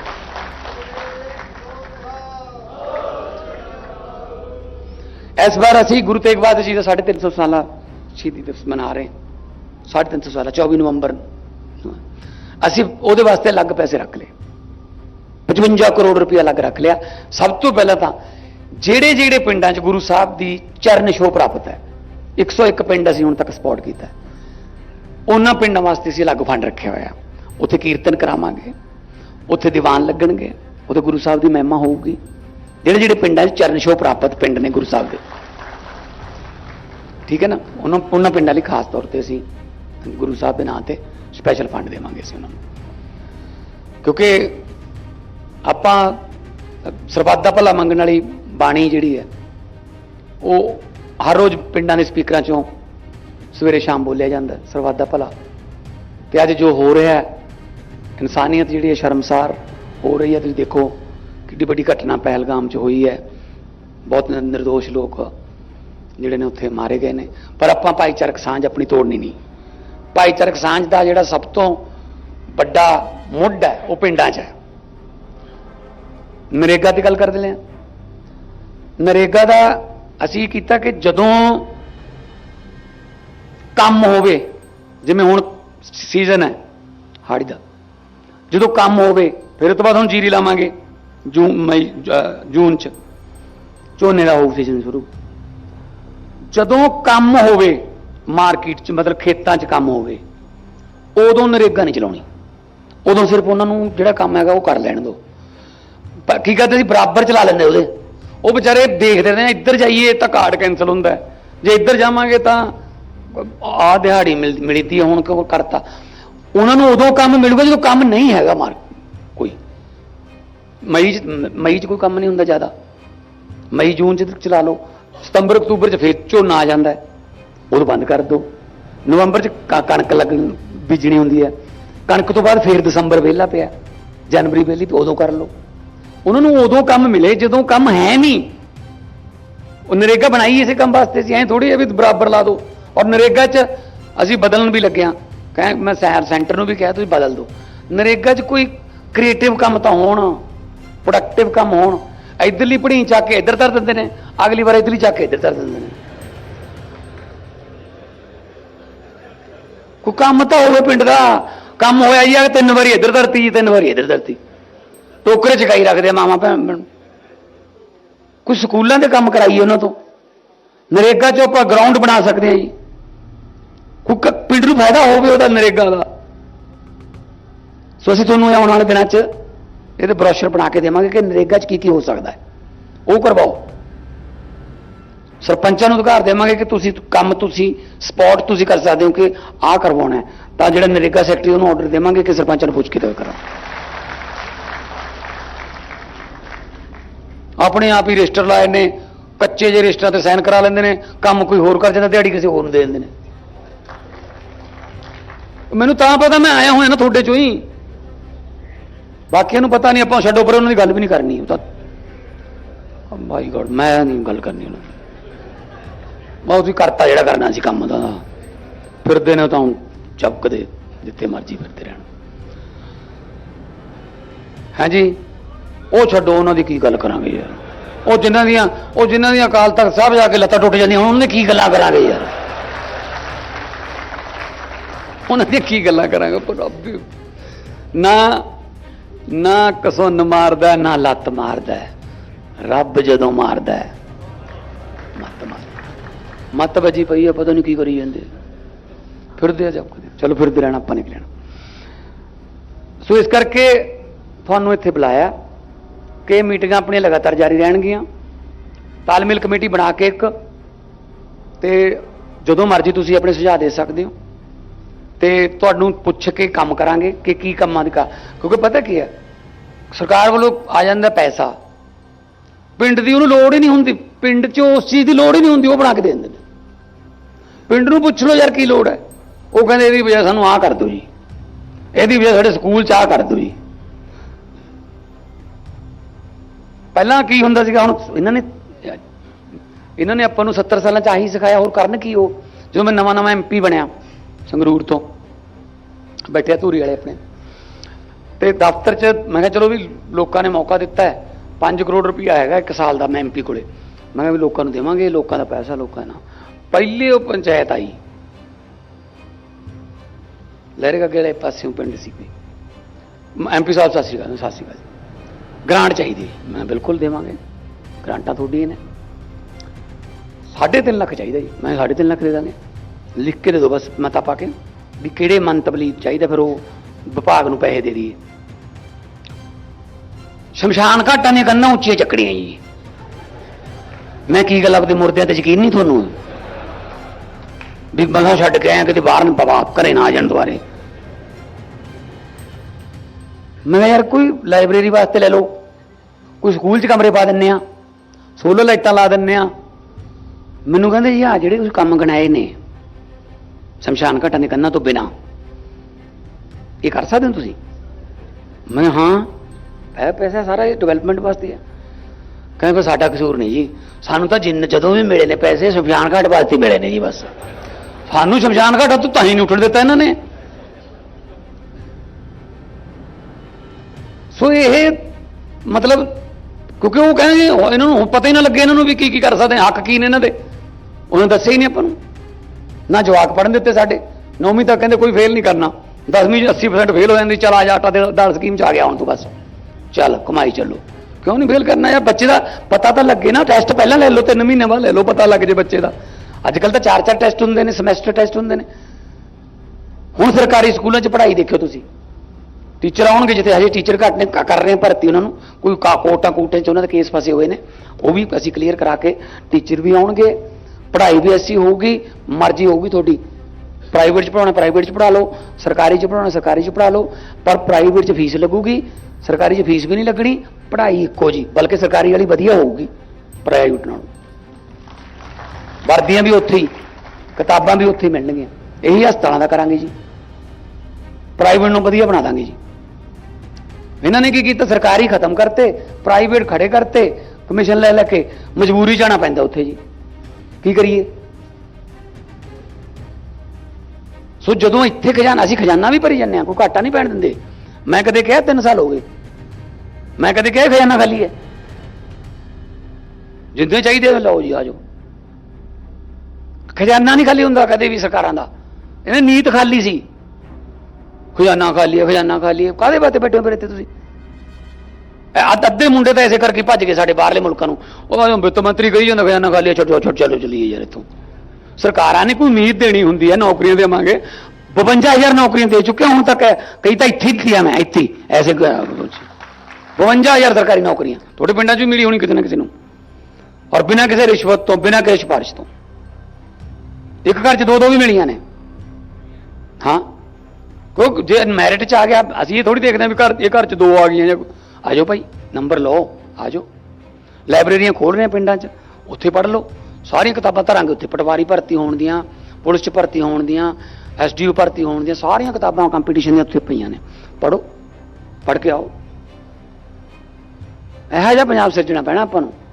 ਇਸ ਵਾਰ ਅਸੀਂ ਗੁਰੂ ਤੇਗ ਬਹਾਦਰ ਜੀ ਦਾ 350 ਸਾਲਾ ਸ਼ਹੀਦੀ ਦਿਵਸ ਮਨਾ ਰਹੇ ਹਾਂ। 350 ਸਾਲਾ 24 ਨਵੰਬਰ ਨੂੰ। ਅਸੀਂ ਉਹਦੇ ਵਾਸਤੇ ਅਲੱਗ ਪੈਸੇ ਰੱਖ ਲਏ। 55 ਕਰੋੜ ਰੁਪਏ ਅਲੱਗ ਰੱਖ ਲਿਆ। ਸਭ ਤੋਂ ਪਹਿਲਾਂ ਤਾਂ ਜਿਹੜੇ ਜਿਹੜੇ ਪਿੰਡਾਂ 'ਚ ਗੁਰੂ ਸਾਹਿਬ ਦੀ ਚਰਨ ਛੋਹ ਪ੍ਰਾਪਤ ਹੈ 101 ਪਿੰਡ ਅਸੀਂ ਹੁਣ ਤੱਕ ਸਪੋਰਟ ਕੀਤਾ ਉਹਨਾਂ ਪਿੰਡਾਂ ਵਾਸਤੇ ਅਸੀਂ ਅਲੱਗ ਫੰਡ ਰੱਖਿਆ ਹੋਇਆ ਉੱਥੇ ਕੀਰਤਨ ਕਰਾਵਾਂਗੇ, ਉੱਥੇ ਦੀਵਾਨ ਲੱਗਣਗੇ, ਉੱਥੇ ਗੁਰੂ ਸਾਹਿਬ ਦੀ ਮਹਿਮਾ ਹੋਊਗੀ। ਜਿਹੜੇ ਜਿਹੜੇ ਪਿੰਡਾਂ 'ਚ ਚਰਨ ਛੋਹ ਪ੍ਰਾਪਤ ਪਿੰਡ ਨੇ ਗੁਰੂ ਸਾਹਿਬ ਦੇ। ਠੀਕ ਹੈ ਨਾ? ਉਹਨਾਂ ਉਹਨਾਂ ਪਿੰਡਾਂ ਲਈ ਖਾਸ ਤੌਰ ਤੇ ਅਸੀਂ ਗੁਰੂ ਸਾਹਿਬ ਦੇ ਨਾਂ ਤੇ ਸਪੈਸ਼ਲ ਫੰਡ ਦੇਵਾਂਗੇ ਅਸੀਂ ਉਹਨਾਂ ਨੂੰ। ਕਿਉਂਕਿ ਆਪਾਂ ਸਰਬੱਤ ਦਾ ਭਲਾ ਮੰਗਣ ਵਾਲੀ ਬਾਣੀ ਜਿਹੜੀ ਹੈ, ਉਹ ਹਰ ਰੋਜ਼ ਪਿੰਡਾਂ ਦੇ ਸਪੀਕਰਾਂ ਚੋਂ ਸਵੇਰੇ ਸ਼ਾਮ ਬੋਲਿਆ ਜਾਂਦਾ, ਸਰਬੱਤ ਦਾ ਭਲਾ। ਤੇ ਅੱਜ ਜੋ ਹੋ ਰਿਹਾ ਹੈ, ਇਨਸਾਨੀਅਤ ਜਿਹੜੀ ਹੈ ਸ਼ਰਮਸਾਰ ਹੋ ਰਹੀ ਹੈ। ਤੁਸੀਂ ਦੇਖੋ ਕਿੱਡੀ ਵੱਡੀ ਘਟਨਾ ਪਹਿਲਗਾਮ 'ਚ ਹੋਈ ਹੈ। ਬਹੁਤ ਨ- ਨਿਰਦੋਸ਼ ਲੋਕ ਜਿਹੜੇ ਨੇ ਉੱਥੇ ਮਾਰੇ ਗਏ ਨੇ। ਪਰ ਆਪਾਂ ਭਾਈਚਾਰਕ ਸਾਂਝ ਆਪਣੀ ਤੋੜਨੀ ਨਹੀਂ। ਭਾਈਚਾਰਕ ਸਾਂਝ ਦਾ ਜਿਹੜਾ ਸਭ ਤੋਂ ਵੱਡਾ ਮੁੱਢ ਹੈ, ਉਹ ਪਿੰਡਾਂ 'ਚ ਹੈ। ਨਰੇਗਾ ਦੀ ਗੱਲ ਕਰਦੇ ਲਿਆ। ਨਰੇਗਾ ਦਾ ਅਸੀਂ ਕੀਤਾ ਕਿ ਜਦੋਂ ਕੰਮ ਹੋਵੇ, ਜਿਵੇਂ ਹੁਣ ਸੀਜ਼ਨ ਹੈ, ਹਾੜੀ ਦਾ। ਜਦੋਂ ਕੰਮ ਹੋਵੇ, ਫਿਰ ਉਹ ਤੋਂ ਬਾਅਦ ਹੁਣ ਜੀਰੀ ਲਾਵਾਂਗੇ ਜੂਨ ਮਈ ਜੂਨ ਚ। ਝੋਨੇ ਦਾ ਹੋਊ ਸੀਜ਼ਨ ਸ਼ੁਰੂ। ਜਦੋਂ ਕੰਮ ਹੋਵੇ, ਮਾਰਕੀਟ ਚ, ਮਤਲਬ ਖੇਤਾਂ ਚ ਕੰਮ ਹੋਵੇ, ਉਦੋਂ ਨਰੇਗਾ ਨਹੀਂ ਚਲਾਉਣੀ। ਉਦੋਂ ਸਿਰਫ ਉਹਨਾਂ ਨੂੰ ਜਿਹੜਾ ਕੰਮ ਹੈਗਾ ਉਹ ਕਰ ਲੈਣ ਦਿਓ। ਪਰ ਕੀ ਕਰਦੇ ਸੀ? ਬਰਾਬਰ ਚਲਾ ਲੈਂਦੇ ਉਹਦੇ। ਉਹ ਵਿਚਾਰੇ ਦੇਖਦੇ ਨੇ ਇੱਧਰ ਜਾਈਏ ਤਾਂ ਕਾਰਡ ਕੈਨਸਲ ਹੁੰਦਾ। ਜੇ ਇੱਧਰ ਜਾਵਾਂਗੇ ਤਾਂ ਆ ਦਿਹਾੜੀ ਮਿਲ ਮਿਲੀਤੀ ਹੈ, ਹੁਣ ਕਿਉਂ ਕਰਤਾ। ਉਹਨਾਂ ਨੂੰ ਉਦੋਂ ਕੰਮ ਮਿਲੂਗਾ ਜਦੋਂ ਕੰਮ ਨਹੀਂ ਹੈਗਾ ਮਾਰ ਕੋਈ। ਮਈ 'ਚ- ਮਈ ਚ ਕੋਈ ਕੰਮ ਨਹੀਂ ਹੁੰਦਾ ਜ਼ਿਆਦਾ। ਮਈ ਜੂਨ ਚ ਚਲਾ ਲਓ। ਸਤੰਬਰ ਅਕਤੂਬਰ ਚ ਫੇਰ ਝੋਨਾ ਆ ਜਾਂਦਾ। ਉਦੋਂ ਬੰਦ ਕਰ ਦਿਓ ਨਵੰਬਰ ਚ ਕ- ਕਣਕ ਲੱਗ ਬੀਜਣੀ ਹੁੰਦੀ ਹੈ। ਕਣਕ ਤੋਂ ਬਾਅਦ ਫੇਰ ਦਸੰਬਰ ਵਿਹਲਾ ਪਿਆ। ਜਨਵਰੀ ਵਿਹਲੀ ਉਦੋਂ ਕਰ ਲਓ। ਉਹਨਾਂ ਨੂੰ ਉਦੋਂ ਕੰਮ ਮਿਲੇ ਜਦੋਂ ਕੰਮ ਹੈ ਨਹੀਂ। ਉਹ ਨਰੇਗਾ ਬਣਾਈ ਇਸੇ ਕੰਮ ਵਾਸਤੇ ਸੀ, ਐਂ ਥੋੜੀ ਹੈ ਵੀ ਬਰਾਬਰ ਲਾ ਦਿਓ ਔਰ ਨਰੇਗਾ 'ਚ ਅਸੀਂ ਬਦਲਣ ਵੀ ਲੱਗਿਆ ਕਹੇ, ਮੈਂ ਸੈਰ ਸੈਂਟਰ ਨੂੰ ਵੀ ਕਿਹਾ, ਤੁਸੀਂ ਬਦਲ ਦਿਓ ਨਰੇਗਾ 'ਚ ਕੋਈ ਕ੍ਰੀਏਟਿਵ ਕੰਮ ਤਾਂ ਹੋਣ ਪ੍ਰੋਡਕਟਿਵ ਕੰਮ ਹੋਣ। ਇਧਰਲੀ ਪੜੀ ਚੱਕ ਕੇ ਇੱਧਰ ਧਰ ਦਿੰਦੇ ਨੇ, ਅਗਲੀ ਵਾਰ ਇਧਰਲੀ ਚੱਕ ਕੇ ਇੱਧਰ ਧਰ ਦਿੰਦੇ ਨੇ। ਕੋਈ ਕੰਮ ਤਾਂ ਹੋਵੇ ਪਿੰਡ ਦਾ। ਕੰਮ ਹੋਇਆ ਜੀ ਆ, ਤਿੰਨ ਵਾਰੀ ਇੱਧਰ ਧਰਤੀ, ਤਿੰਨ ਵਾਰੀ ਇੱਧਰ ਧਰਤੀ। ਟੋਕਰੇ ਚ ਕਾਈ ਰੱਖਦੇ ਆ ਮਾਮਾ ਭੈਣ ਭੈਣ ਕੋਈ ਸਕੂਲਾਂ ਦੇ ਕੰਮ ਕਰਾਈਏ ਉਹਨਾਂ ਤੋਂ। ਨਰੇਗਾ 'ਚੋਂ ਆਪਾਂ ਗਰਾਊਂਡ ਬਣਾ ਸਕਦੇ ਹਾਂ ਜੀ। ਕੋਈ ਪਿੰਡ ਨੂੰ ਫਾਇਦਾ ਹੋਵੇ ਉਹਦਾ ਨਰੇਗਾ ਦਾ। ਸੋ ਅਸੀਂ ਤੁਹਾਨੂੰ ਆਉਣ ਵਾਲੇ ਦਿਨਾਂ 'ਚ ਇਹਦੇ ਬਰੋਸ਼ਰ ਬਣਾ ਕੇ ਦੇਵਾਂਗੇ ਕਿ ਨਰੇਗਾ 'ਚ ਕੀ ਕੀ ਹੋ ਸਕਦਾ ਹੈ। ਉਹ ਕਰਵਾਓ। ਸਰਪੰਚਾਂ ਨੂੰ ਅਧਿਕਾਰ ਦੇਵਾਂਗੇ ਕਿ ਤੁਸੀਂ ਕੰਮ ਤੁਸੀਂ ਸਪੌਟ ਤੁਸੀਂ ਕਰ ਸਕਦੇ ਹੋ ਕਿ ਆਹ ਕਰਵਾਉਣਾ ਤਾਂ ਜਿਹੜਾ ਨਰੇਗਾ ਸੈਕਟਰੀ ਉਹਨੂੰ ਆਰਡਰ ਦੇਵਾਂਗੇ ਕਿ ਸਰਪੰਚਾਂ ਨੂੰ ਪੁੱਛ ਕੇ ਤੇ ਕਰਾਂ ਆਪਣੇ ਆਪ ਹੀ ਰਜਿਸਟਰ ਲਾਏ ਨੇ, ਕੱਚੇ ਜਿਹੇ ਰਜਿਸਟਰਾਂ ਤੇ ਸਾਈਨ ਕਰਾ ਲੈਂਦੇ ਨੇ, ਕੰਮ ਕੋਈ ਹੋਰ ਕਰ ਜਾਂਦਾ, ਦਿਹਾੜੀ ਕਿਸੇ ਹੋਰ ਨੂੰ ਦੇ ਦਿੰਦੇ ਨੇ। ਮੈਨੂੰ ਤਾਂ ਪਤਾ, ਮੈਂ ਆਇਆ ਹੋਇਆ ਨਾ ਤੁਹਾਡੇ ਚੋਂ ਹੀ। ਬਾਕੀਆਂ ਨੂੰ ਪਤਾ ਨਹੀਂ, ਆਪਾਂ ਛੱਡੋ, ਪਰ ਉਹਨਾਂ ਦੀ ਗੱਲ ਵੀ ਨਹੀਂ ਕਰਨੀ। ਉਹ ਤਾਂ ਮਾਈ ਗੋਡ, ਮੈਂ ਨਹੀਂ ਗੱਲ ਕਰਨੀ ਉਹਨਾਂ ਦੀ। ਬਹੁਤ ਹੀ ਕਰਤਾ ਜਿਹੜਾ ਕਰਨਾ ਸੀ ਕੰਮ ਦਾ। ਫਿਰਦੇ ਨੇ ਉਹ ਤਾਂ ਹੁਣ ਚੱਪਕਦੇ ਜਿੱਥੇ ਮਰਜ਼ੀ ਫਿਰਦੇ ਰਹਿਣ। ਹਾਂਜੀ ਉਹ ਛੱਡੋ, ਉਹਨਾਂ ਦੀ ਕੀ ਗੱਲ ਕਰਾਂਗੇ ਯਾਰ? ਉਹ ਜਿਨ੍ਹਾਂ ਦੀਆਂ ਉਹ ਜਿਨ੍ਹਾਂ ਦੀਆਂ ਅਕਾਲ ਤਖਤ ਸਾਹਿਬ ਜਾ ਕੇ ਲੱਤਾਂ ਟੁੱਟ ਜਾਂਦੀਆਂ ਹੁਣ, ਉਹਨਾਂ ਦੀ ਕੀ ਗੱਲਾਂ ਕਰਾਂਗੇ ਯਾਰ? ਉਹਨਾਂ ਦੀ ਕੀ ਗੱਲਾਂ ਕਰਾਂਗੇ? ਪਰ ਰੱਬ ਨਾ ਨਾ ਕਸੁੰਨ ਮਾਰਦਾ, ਨਾ ਲੱਤ ਮਾਰਦਾ। ਰੱਬ ਜਦੋਂ ਮਾਰਦਾ ਮੱਤ ਮਾਰ। ਮੱਤ ਵੱਜੀ ਪਈ ਆ ਪਤਾ ਨਹੀਂ ਕੀ ਕਰੀ ਜਾਂਦੇ। ਫਿਰਦੇ ਆ ਜੱਪ ਚਲੋ, ਫਿਰਦੇ ਰਹਿਣਾ, ਆਪਾਂ ਨਹੀਂ ਲੈਣਾ ਸੋ ਇਸ ਕਰਕੇ ਤੁਹਾਨੂੰ ਇੱਥੇ ਬੁਲਾਇਆ। ਕਿ ਮੀਟਿੰਗਾਂ ਆਪਣੀਆਂ ਲਗਾਤਾਰ ਜਾਰੀ ਰਹਿਣਗੀਆਂ। ਤਾਲਮੇਲ ਕਮੇਟੀ ਬਣਾ ਕੇ ਇੱਕ, ਤੇ ਜਦੋਂ ਮਰਜ਼ੀ ਤੁਸੀਂ ਆਪਣੇ ਸੁਝਾਅ ਦੇ ਸਕਦੇ ਹੋ। ਤੇ ਤੁਹਾਨੂੰ ਪੁੱਛ ਕੇ ਕੰਮ ਕਰਾਂਗੇ ਕਿ ਕੀ ਕੰਮਾਂ ਦੀ ਕਾ ਕਿਉਂਕਿ ਪਤਾ ਕੀ ਹੈ, ਸਰਕਾਰ ਵੱਲੋਂ ਆ ਜਾਂਦਾ ਪੈਸਾ। ਪਿੰਡ ਦੀ ਉਹਨੂੰ ਲੋੜ ਹੀ ਨਹੀਂ ਹੁੰਦੀ। ਪਿੰਡ 'ਚ ਉਸ ਚੀਜ਼ ਦੀ ਲੋੜ ਹੀ ਨਹੀਂ ਹੁੰਦੀ, ਉਹ ਬਣਾ ਕੇ ਦੇ ਦਿੰਦੇ ਨੇ। ਪਿੰਡ ਨੂੰ ਪੁੱਛ ਲਓ ਯਾਰ ਕੀ ਲੋੜ ਹੈ। ਉਹ ਕਹਿੰਦੇ ਇਹਦੀ ਵਜ੍ਹਾ ਸਾਨੂੰ ਆਹ ਕਰ ਦਿਓ ਜੀ। ਇਹਦੀ ਵਜ੍ਹਾ ਸਾਡੇ ਸਕੂਲ 'ਚ ਆਹ ਕਰ ਦਿਓ ਜੀ। ਪਹਿਲਾਂ ਕੀ ਹੁੰਦਾ ਸੀਗਾ? ਹੁਣ ਇਹਨਾਂ ਨੇ ਇਹਨਾਂ ਨੇ ਆਪਾਂ ਨੂੰ 70 ਸਾਲਾਂ 'ਚ ਆਹੀ ਸਿਖਾਇਆ, ਹੋਰ ਕਰਨ ਕੀ ਉਹ? ਜਦੋਂ ਮੈਂ ਨਵਾਂ ਨਵਾਂ ਐਮਪੀ ਬਣਿਆ, ਸੰਗਰੂਰ ਤੋਂ, ਬੈਠਿਆ ਧੂਰੀ ਵਾਲੇ ਆਪਣੇ। ਤੇ ਦਫ਼ਤਰ 'ਚ ਮੈਂ ਕਿਹਾ, ਚਲੋ ਵੀ ਲੋਕਾਂ ਨੇ ਮੌਕਾ ਦਿੱਤਾ ਹੈ। 5 ਕਰੋੜ ਰੁਪਇਆ ਹੈਗਾ ਇੱਕ ਸਾਲ ਦਾ ਮੈਂ ਐਮਪੀ ਕੋਲੇ। ਮੈਂ ਕਿਹਾ ਵੀ ਲੋਕਾਂ ਨੂੰ ਦੇਵਾਂਗੇ, ਲੋਕਾਂ ਦਾ ਪੈਸਾ, ਲੋਕਾਂ ਨਾਲ ਪਹਿਲੇ ਉਹ ਪੰਚਾਇਤ ਆਈ। ਲਹਿਰੇ ਅੱਗੇ ਪਾਸਿਓਂ ਪਿੰਡ ਸੀ ਕੋਈ? ਐਮਪੀ ਸਾਹਿਬ, ਸਤਿ ਸ਼੍ਰੀ ਅਕਾਲ, ਸਤਿ ਸ਼੍ਰੀ ਅਕਾਲ ਗ੍ਰਾਂਟ ਚਾਹੀਦੀ ਮੈਂ ਬਿਲਕੁਲ ਦੇਵਾਂਗੇ। ਗ੍ਰਾਂਟਾਂ ਤੁਹਾਡੀਆਂ ਨੇ। 3.5 ਲੱਖ ਚਾਹੀਦਾ ਜੀ। ਮੈਂ 3.5 ਲੱਖ ਦੇ ਦਾਂਗੇ। ਲਿਖ ਕੇ ਦੇ ਦਿਓ ਬਸ ਮਤਾ ਪਾ ਕੇ ਵੀ ਕਿਹੜੇ ਮੰਤਬਲੀ ਚਾਹੀਦਾ, ਫਿਰ ਉਹ ਵਿਭਾਗ ਨੂੰ ਪੈਸੇ ਦੇ ਦਈਏ। ਸ਼ਮਸ਼ਾਨ ਘਾਟਾਂ ਦੀਆਂ ਕੰਨਾਂ ਉੱਚੀਆਂ ਚੱਕੜੀਆਂ ਜੀ। ਮੈਂ ਕੀ ਗੱਲ ਆਪਦੇ ਮੁਰਦਿਆਂ ਤੇ ਯਕੀਨ ਨਹੀਂ ਤੁਹਾਨੂੰ? ਵੀ ਮਸਾਂ ਛੱਡ ਕੇ ਆਇਆ, ਕਿਤੇ ਬਾਹਰ ਨੂੰ ਪਵਾ ਘਰੇ ਨਾ ਆ ਜਾਣ ਦੁਆਰੇ ਮੈਂ ਯਾਰ ਕੋਈ ਲਾਇਬ੍ਰੇਰੀ ਵਾਸਤੇ ਲੈ ਲਓ, ਕੋਈ ਸਕੂਲ 'ਚ ਕਮਰੇ ਪਾ ਦਿੰਨੇ ਆ ਸੋਲਰ ਲਾਈਟਾਂ ਲਾ ਦਿੰਨੇ ਆ ਮੈਨੂੰ ਕਹਿੰਦੇ ਜੀ ਆ ਜਿਹੜੇ ਤੁਸੀਂ ਕੰਮ ਗਣਾਏ ਨੇ, ਸ਼ਮਸ਼ਾਨ ਘਾਟਾਂ ਦੇ ਕੰਨਾਂ ਤੋਂ ਬਿਨਾ, ਇਹ ਕਰ ਸਕਦੇ ਹੋ ਤੁਸੀਂ? ਮੈਂ ਹਾਂ, ਇਹ ਪੈਸਾ ਸਾਰਾ ਇਹ ਡਿਵੈਲਪਮੈਂਟ ਵਾਸਤੇ ਆ। ਕਹਿੰਦੇ ਕੋਈ ਸਾਡਾ ਕਸੂਰ ਨਹੀਂ ਜੀ। ਸਾਨੂੰ ਤਾਂ ਜਿੰਨ ਜਦੋਂ ਵੀ ਮਿਲੇ ਨੇ ਪੈਸੇ, ਸ਼ਮਸ਼ਾਨ ਘਾਟ ਵਾਸਤੇ ਮਿਲੇ ਨੇ ਜੀ ਬਸ। ਸਾਨੂੰ ਸ਼ਮਸ਼ਾਨ ਘਾਟਾਂ ਤੋਂ ਤਾਂ ਹੀ ਨਹੀਂ ਉੱਠਣ ਦਿੱਤਾ ਇਹਨਾਂ ਨੇ। ਸੋ ਇਹ ਮਤਲਬ ਕਿਉਂਕਿ ਉਹ ਕਹਿੰਦੇ ਇਹਨਾਂ ਨੂੰ ਪਤਾ ਹੀ ਨਾ ਲੱਗੇ ਇਹਨਾਂ ਨੂੰ ਵੀ ਕੀ ਕੀ ਕਰ ਸਕਦੇ, ਹੱਕ ਕੀ ਨੇ ਇਹਨਾਂ ਦੇ। ਉਹਨਾਂ ਨੇ ਦੱਸਿਆ ਹੀ ਨਹੀਂ ਆਪਾਂ ਨੂੰ। ਨਾ ਜਵਾਕ ਪੜਨ ਦਿੱਤੇ ਸਾਡੇ ਨੌਵੀਂ ਤੱਕ ਕਹਿੰਦੇ ਕੋਈ ਫੇਲ ਨਹੀਂ ਕਰਨਾ। 10ਵੀਂ 'ਚ 80% ਫੇਲ ਹੋ ਜਾਂਦੀ, ਚਲ ਆ ਜਾ, ਆਟਾ ਦੇ ਦਾਲ ਸਕੀਮ ਚ ਆ ਗਿਆ ਹੁਣ ਤੂੰ ਬਸ। ਚੱਲ, ਕਮਾਈ ਚੱਲੋ। ਕਿਉਂ ਨਹੀਂ ਫੇਲ ਕਰਨਾ ਯਾਰ? ਬੱਚੇ ਦਾ ਪਤਾ ਤਾਂ ਲੱਗੇ ਨਾ ਟੈਸਟ ਪਹਿਲਾਂ ਲੈ ਲਓ, ਤਿੰਨ ਮਹੀਨੇ ਬਾਅਦ ਲੈ ਲਓ, ਪਤਾ ਲੱਗ ਜੇ ਬੱਚੇ ਦਾ। ਅੱਜ ਕੱਲ ਤਾਂ ਚਾਰ ਚਾਰ ਟੈਸਟ ਹੁੰਦੇ ਨੇ ਸਮੈਸਟਰ ਟੈਸਟ ਹੁੰਦੇ ਨੇ। ਹੁਣ ਸਰਕਾਰੀ ਸਕੂਲਾਂ 'ਚ ਪੜ੍ਹਾਈ ਦੇਖਿਓ ਤੁਸੀਂ। ਟੀਚਰ ਆਉਣਗੇ ਜਿੱਥੇ ਹਜੇ ਟੀਚਰ ਘੱਟ ਨੇ, ਕ- ਕਰ ਰਹੇ ਭਰਤੀ ਉਹਨਾਂ ਨੂੰ। ਕੋਈ ਕਾ- ਕੋਟਾਂ ਕੋਟੇ 'ਚ ਉਹਨਾਂ ਦੇ ਕੇਸ ਫਸੇ ਹੋਏ ਨੇ। ਉਹ ਵੀ ਅਸੀਂ ਕਲੀਅਰ ਕਰਾ ਕੇ ਟੀਚਰ ਵੀ ਆਉਣਗੇ। ਪੜ੍ਹਾਈ ਵੀ ਐਸੀ ਹੋਊਗੀ, ਮਰਜ਼ੀ ਹੋਊਗੀ ਤੁਹਾਡੀ। ਪ੍ਰਾਈਵੇਟ 'ਚ ਪੜਾਉਣਾ ਪ੍ਰਾਈਵੇਟ 'ਚ ਪੜ੍ਹਾ ਲਓ। ਸਰਕਾਰੀ 'ਚ ਪੜਾਉਣਾ ਸਰਕਾਰੀ 'ਚ ਪੜ੍ਹਾ ਲਓ। ਪਰ ਪ੍ਰਾਈਵੇਟ 'ਚ ਫੀਸ ਲੱਗੂਗੀ। ਸਰਕਾਰੀ 'ਚ ਫੀਸ ਵੀ ਨਹੀਂ ਲੱਗਣੀ। ਪੜ੍ਹਾਈ ਇੱਕੋ ਜੀ। ਬਲਕਿ ਸਰਕਾਰੀ ਵਾਲੀ ਵਧੀਆ ਹੋਊਗੀ। ਪ੍ਰਾਈਵੇਟ ਨਾਲੋਂ। ਵਰਦੀਆਂ ਵੀ ਉੱਥੇ ਹੀ। ਕਿਤਾਬਾਂ ਵੀ ਉੱਥੇ ਹੀ ਮਿਲਣਗੀਆਂ। ਇਹੀ ਹਸਪਤਾਲਾਂ ਦਾ ਕਰਾਂਗੇ ਜੀ। ਪ੍ਰਾਈਵੇਟ ਨੂੰ ਵਧੀਆ ਬਣਾ ਦਾਂਗੇ ਜੀ। ਇਹਨਾਂ ਨੇ ਕੀ ਕੀਤਾ? ਸਰਕਾਰੀ ਖਤਮ ਕਰਤੇ ਪ੍ਰਾਈਵੇਟ ਖੜੇ ਕਰਤੇ ਕਮਿਸ਼ਨ ਲੈ ਲੈ ਕੇ ਮਜਬੂਰੀ ਜਾਣਾ ਪੈਂਦਾ ਉੱਥੇ ਜੀ। ਕੀ ਕਰੀਏ? ਸੋ ਜਦੋਂ ਇੱਥੇ ਖਜ਼ਾਨਾ, ਅਸੀਂ ਖਜ਼ਾਨਾ ਵੀ ਭਰੀ ਜਾਂਦੇ ਆ ਕੋਈ ਘਾਟਾ ਨਹੀਂ ਪੈਣ ਦਿੰਦੇ। ਮੈਂ ਕਦੇ ਕਿਹਾ 3 ਸਾਲ ਹੋ ਗਏ। ਮੈਂ ਕਦੇ ਕਿਹਾ ਖਜ਼ਾਨਾ ਖਾਲੀ ਹੈ। ਜਿੰਨੇ ਚਾਹੀਦੇ ਲਓ ਜੀ ਆਜੋ ਖਜ਼ਾਨਾ ਨਹੀਂ ਖਾਲੀ ਹੁੰਦਾ ਕਦੇ ਵੀ ਸਰਕਾਰਾਂ ਦਾ। ਇਹਨੇ ਨੀਤ ਖਾਲੀ ਸੀ। ਖਜ਼ਾਨਾ ਖਾਲੀ ਹੈ ਖਜ਼ਾਨਾ ਖਾਲੀ ਹੈ ਕਾਹਦੇ ਬਾਤੇ ਬੈਠੇ ਹੋ ਫਿਰ ਇੱਥੇ ਤੁਸੀਂ? ਅੱਧ- ਅੱਧੇ ਮੁੰਡੇ ਤਾਂ ਐਸੇ ਕਰਕੇ ਭੱਜ ਗਏ ਸਾਡੇ ਬਾਹਰਲੇ ਮੁਲਕਾਂ ਨੂੰ। ਉਹ ਵਿੱਤ ਮੰਤਰੀ ਕਹੀ ਜਾਂਦਾ ਖਜ਼ਾਨਾ ਖਾਲੀ ਹੈ ਛੱਡੋ ਛੱਡ ਚਲੋ ਚਲੀਏ ਯਾਰ ਇੱਥੋਂ। ਸਰਕਾਰਾਂ ਨੇ ਕੋਈ ਉਮੀਦ ਦੇਣੀ ਹੁੰਦੀ ਹੈ ਨੌਕਰੀਆਂ ਦੇਵਾਂਗੇ। 52000 ਨੌਕਰੀਆਂ ਦੇ ਚੁੱਕੇ ਹੁਣ ਤੱਕ ਹੈ। ਕਈ ਤਾਂ ਇੱਥੇ ਹੀ ਆ ਮੈਂ ਇੱਥੇ ਹੀ, ਐਸੇ 52000 ਸਰਕਾਰੀ ਨੌਕਰੀਆਂ। ਤੁਹਾਡੇ ਪਿੰਡਾਂ 'ਚ ਵੀ ਮਿਲੀ ਹੋਣੀ ਕਿਸੇ ਨਾ ਕਿਸੇ ਨੂੰ? ਔਰ ਬਿਨਾਂ ਕਿਸੇ ਰਿਸ਼ਵਤ ਤੋਂ ਬਿਨਾਂ ਕਿਸੇ ਸਿਫਾਰਿਸ਼ ਤੋਂ। ਇੱਕ ਘਰ 'ਚ ਦੋ ਦੋ ਵੀ ਮਿਲੀਆਂ ਨੇ। ਹਾਂ? ਕਿਉਂਕਿ ਜੇ ਮੈਰਿਟ 'ਚ ਆ ਗਿਆ, ਅਸੀਂ ਇਹ ਥੋੜੀ ਦੇਖਦੇ ਹਾਂ ਵੀ ਘਰ ਇਹ ਘਰ 'ਚ ਦੋ ਆ ਗਈਆਂ ਜਾਂ ਆਜੋ ਭਾਈ ਨੰਬਰ ਲਓ ਆਜੋ ਲਾਇਬ੍ਰੇਰੀਆਂ ਖੋਲ ਰਹੇ ਪਿੰਡਾਂ 'ਚ, ਉੱਥੇ ਪੜ੍ਹ ਲਓ। ਸਾਰੀਆਂ ਕਿਤਾਬਾਂ ਧਰਾਂਗੇ ਉੱਥੇ ਪਟਵਾਰੀ ਭਰਤੀ ਹੋਣ ਦੀਆਂ, ਪੁਲਿਸ 'ਚ ਭਰਤੀ ਹੋਣ ਦੀਆਂ ਐਸਡੀਓ ਭਰਤੀ ਹੋਣ ਦੀਆਂ, ਸਾਰੀਆਂ ਕਿਤਾਬਾਂ ਕੰਪੀਟੀਸ਼ਨ ਦੀਆਂ ਉੱਥੇ ਪਈਆਂ ਨੇ। ਪੜੋ ਪੜ੍ਹ ਕੇ ਆਓ। ਇਹੋ ਜਿਹਾ ਪੰਜਾਬ ਸਿਰਜਣਾ ਪੈਣਾ ਆਪਾਂ ਨੂੰ।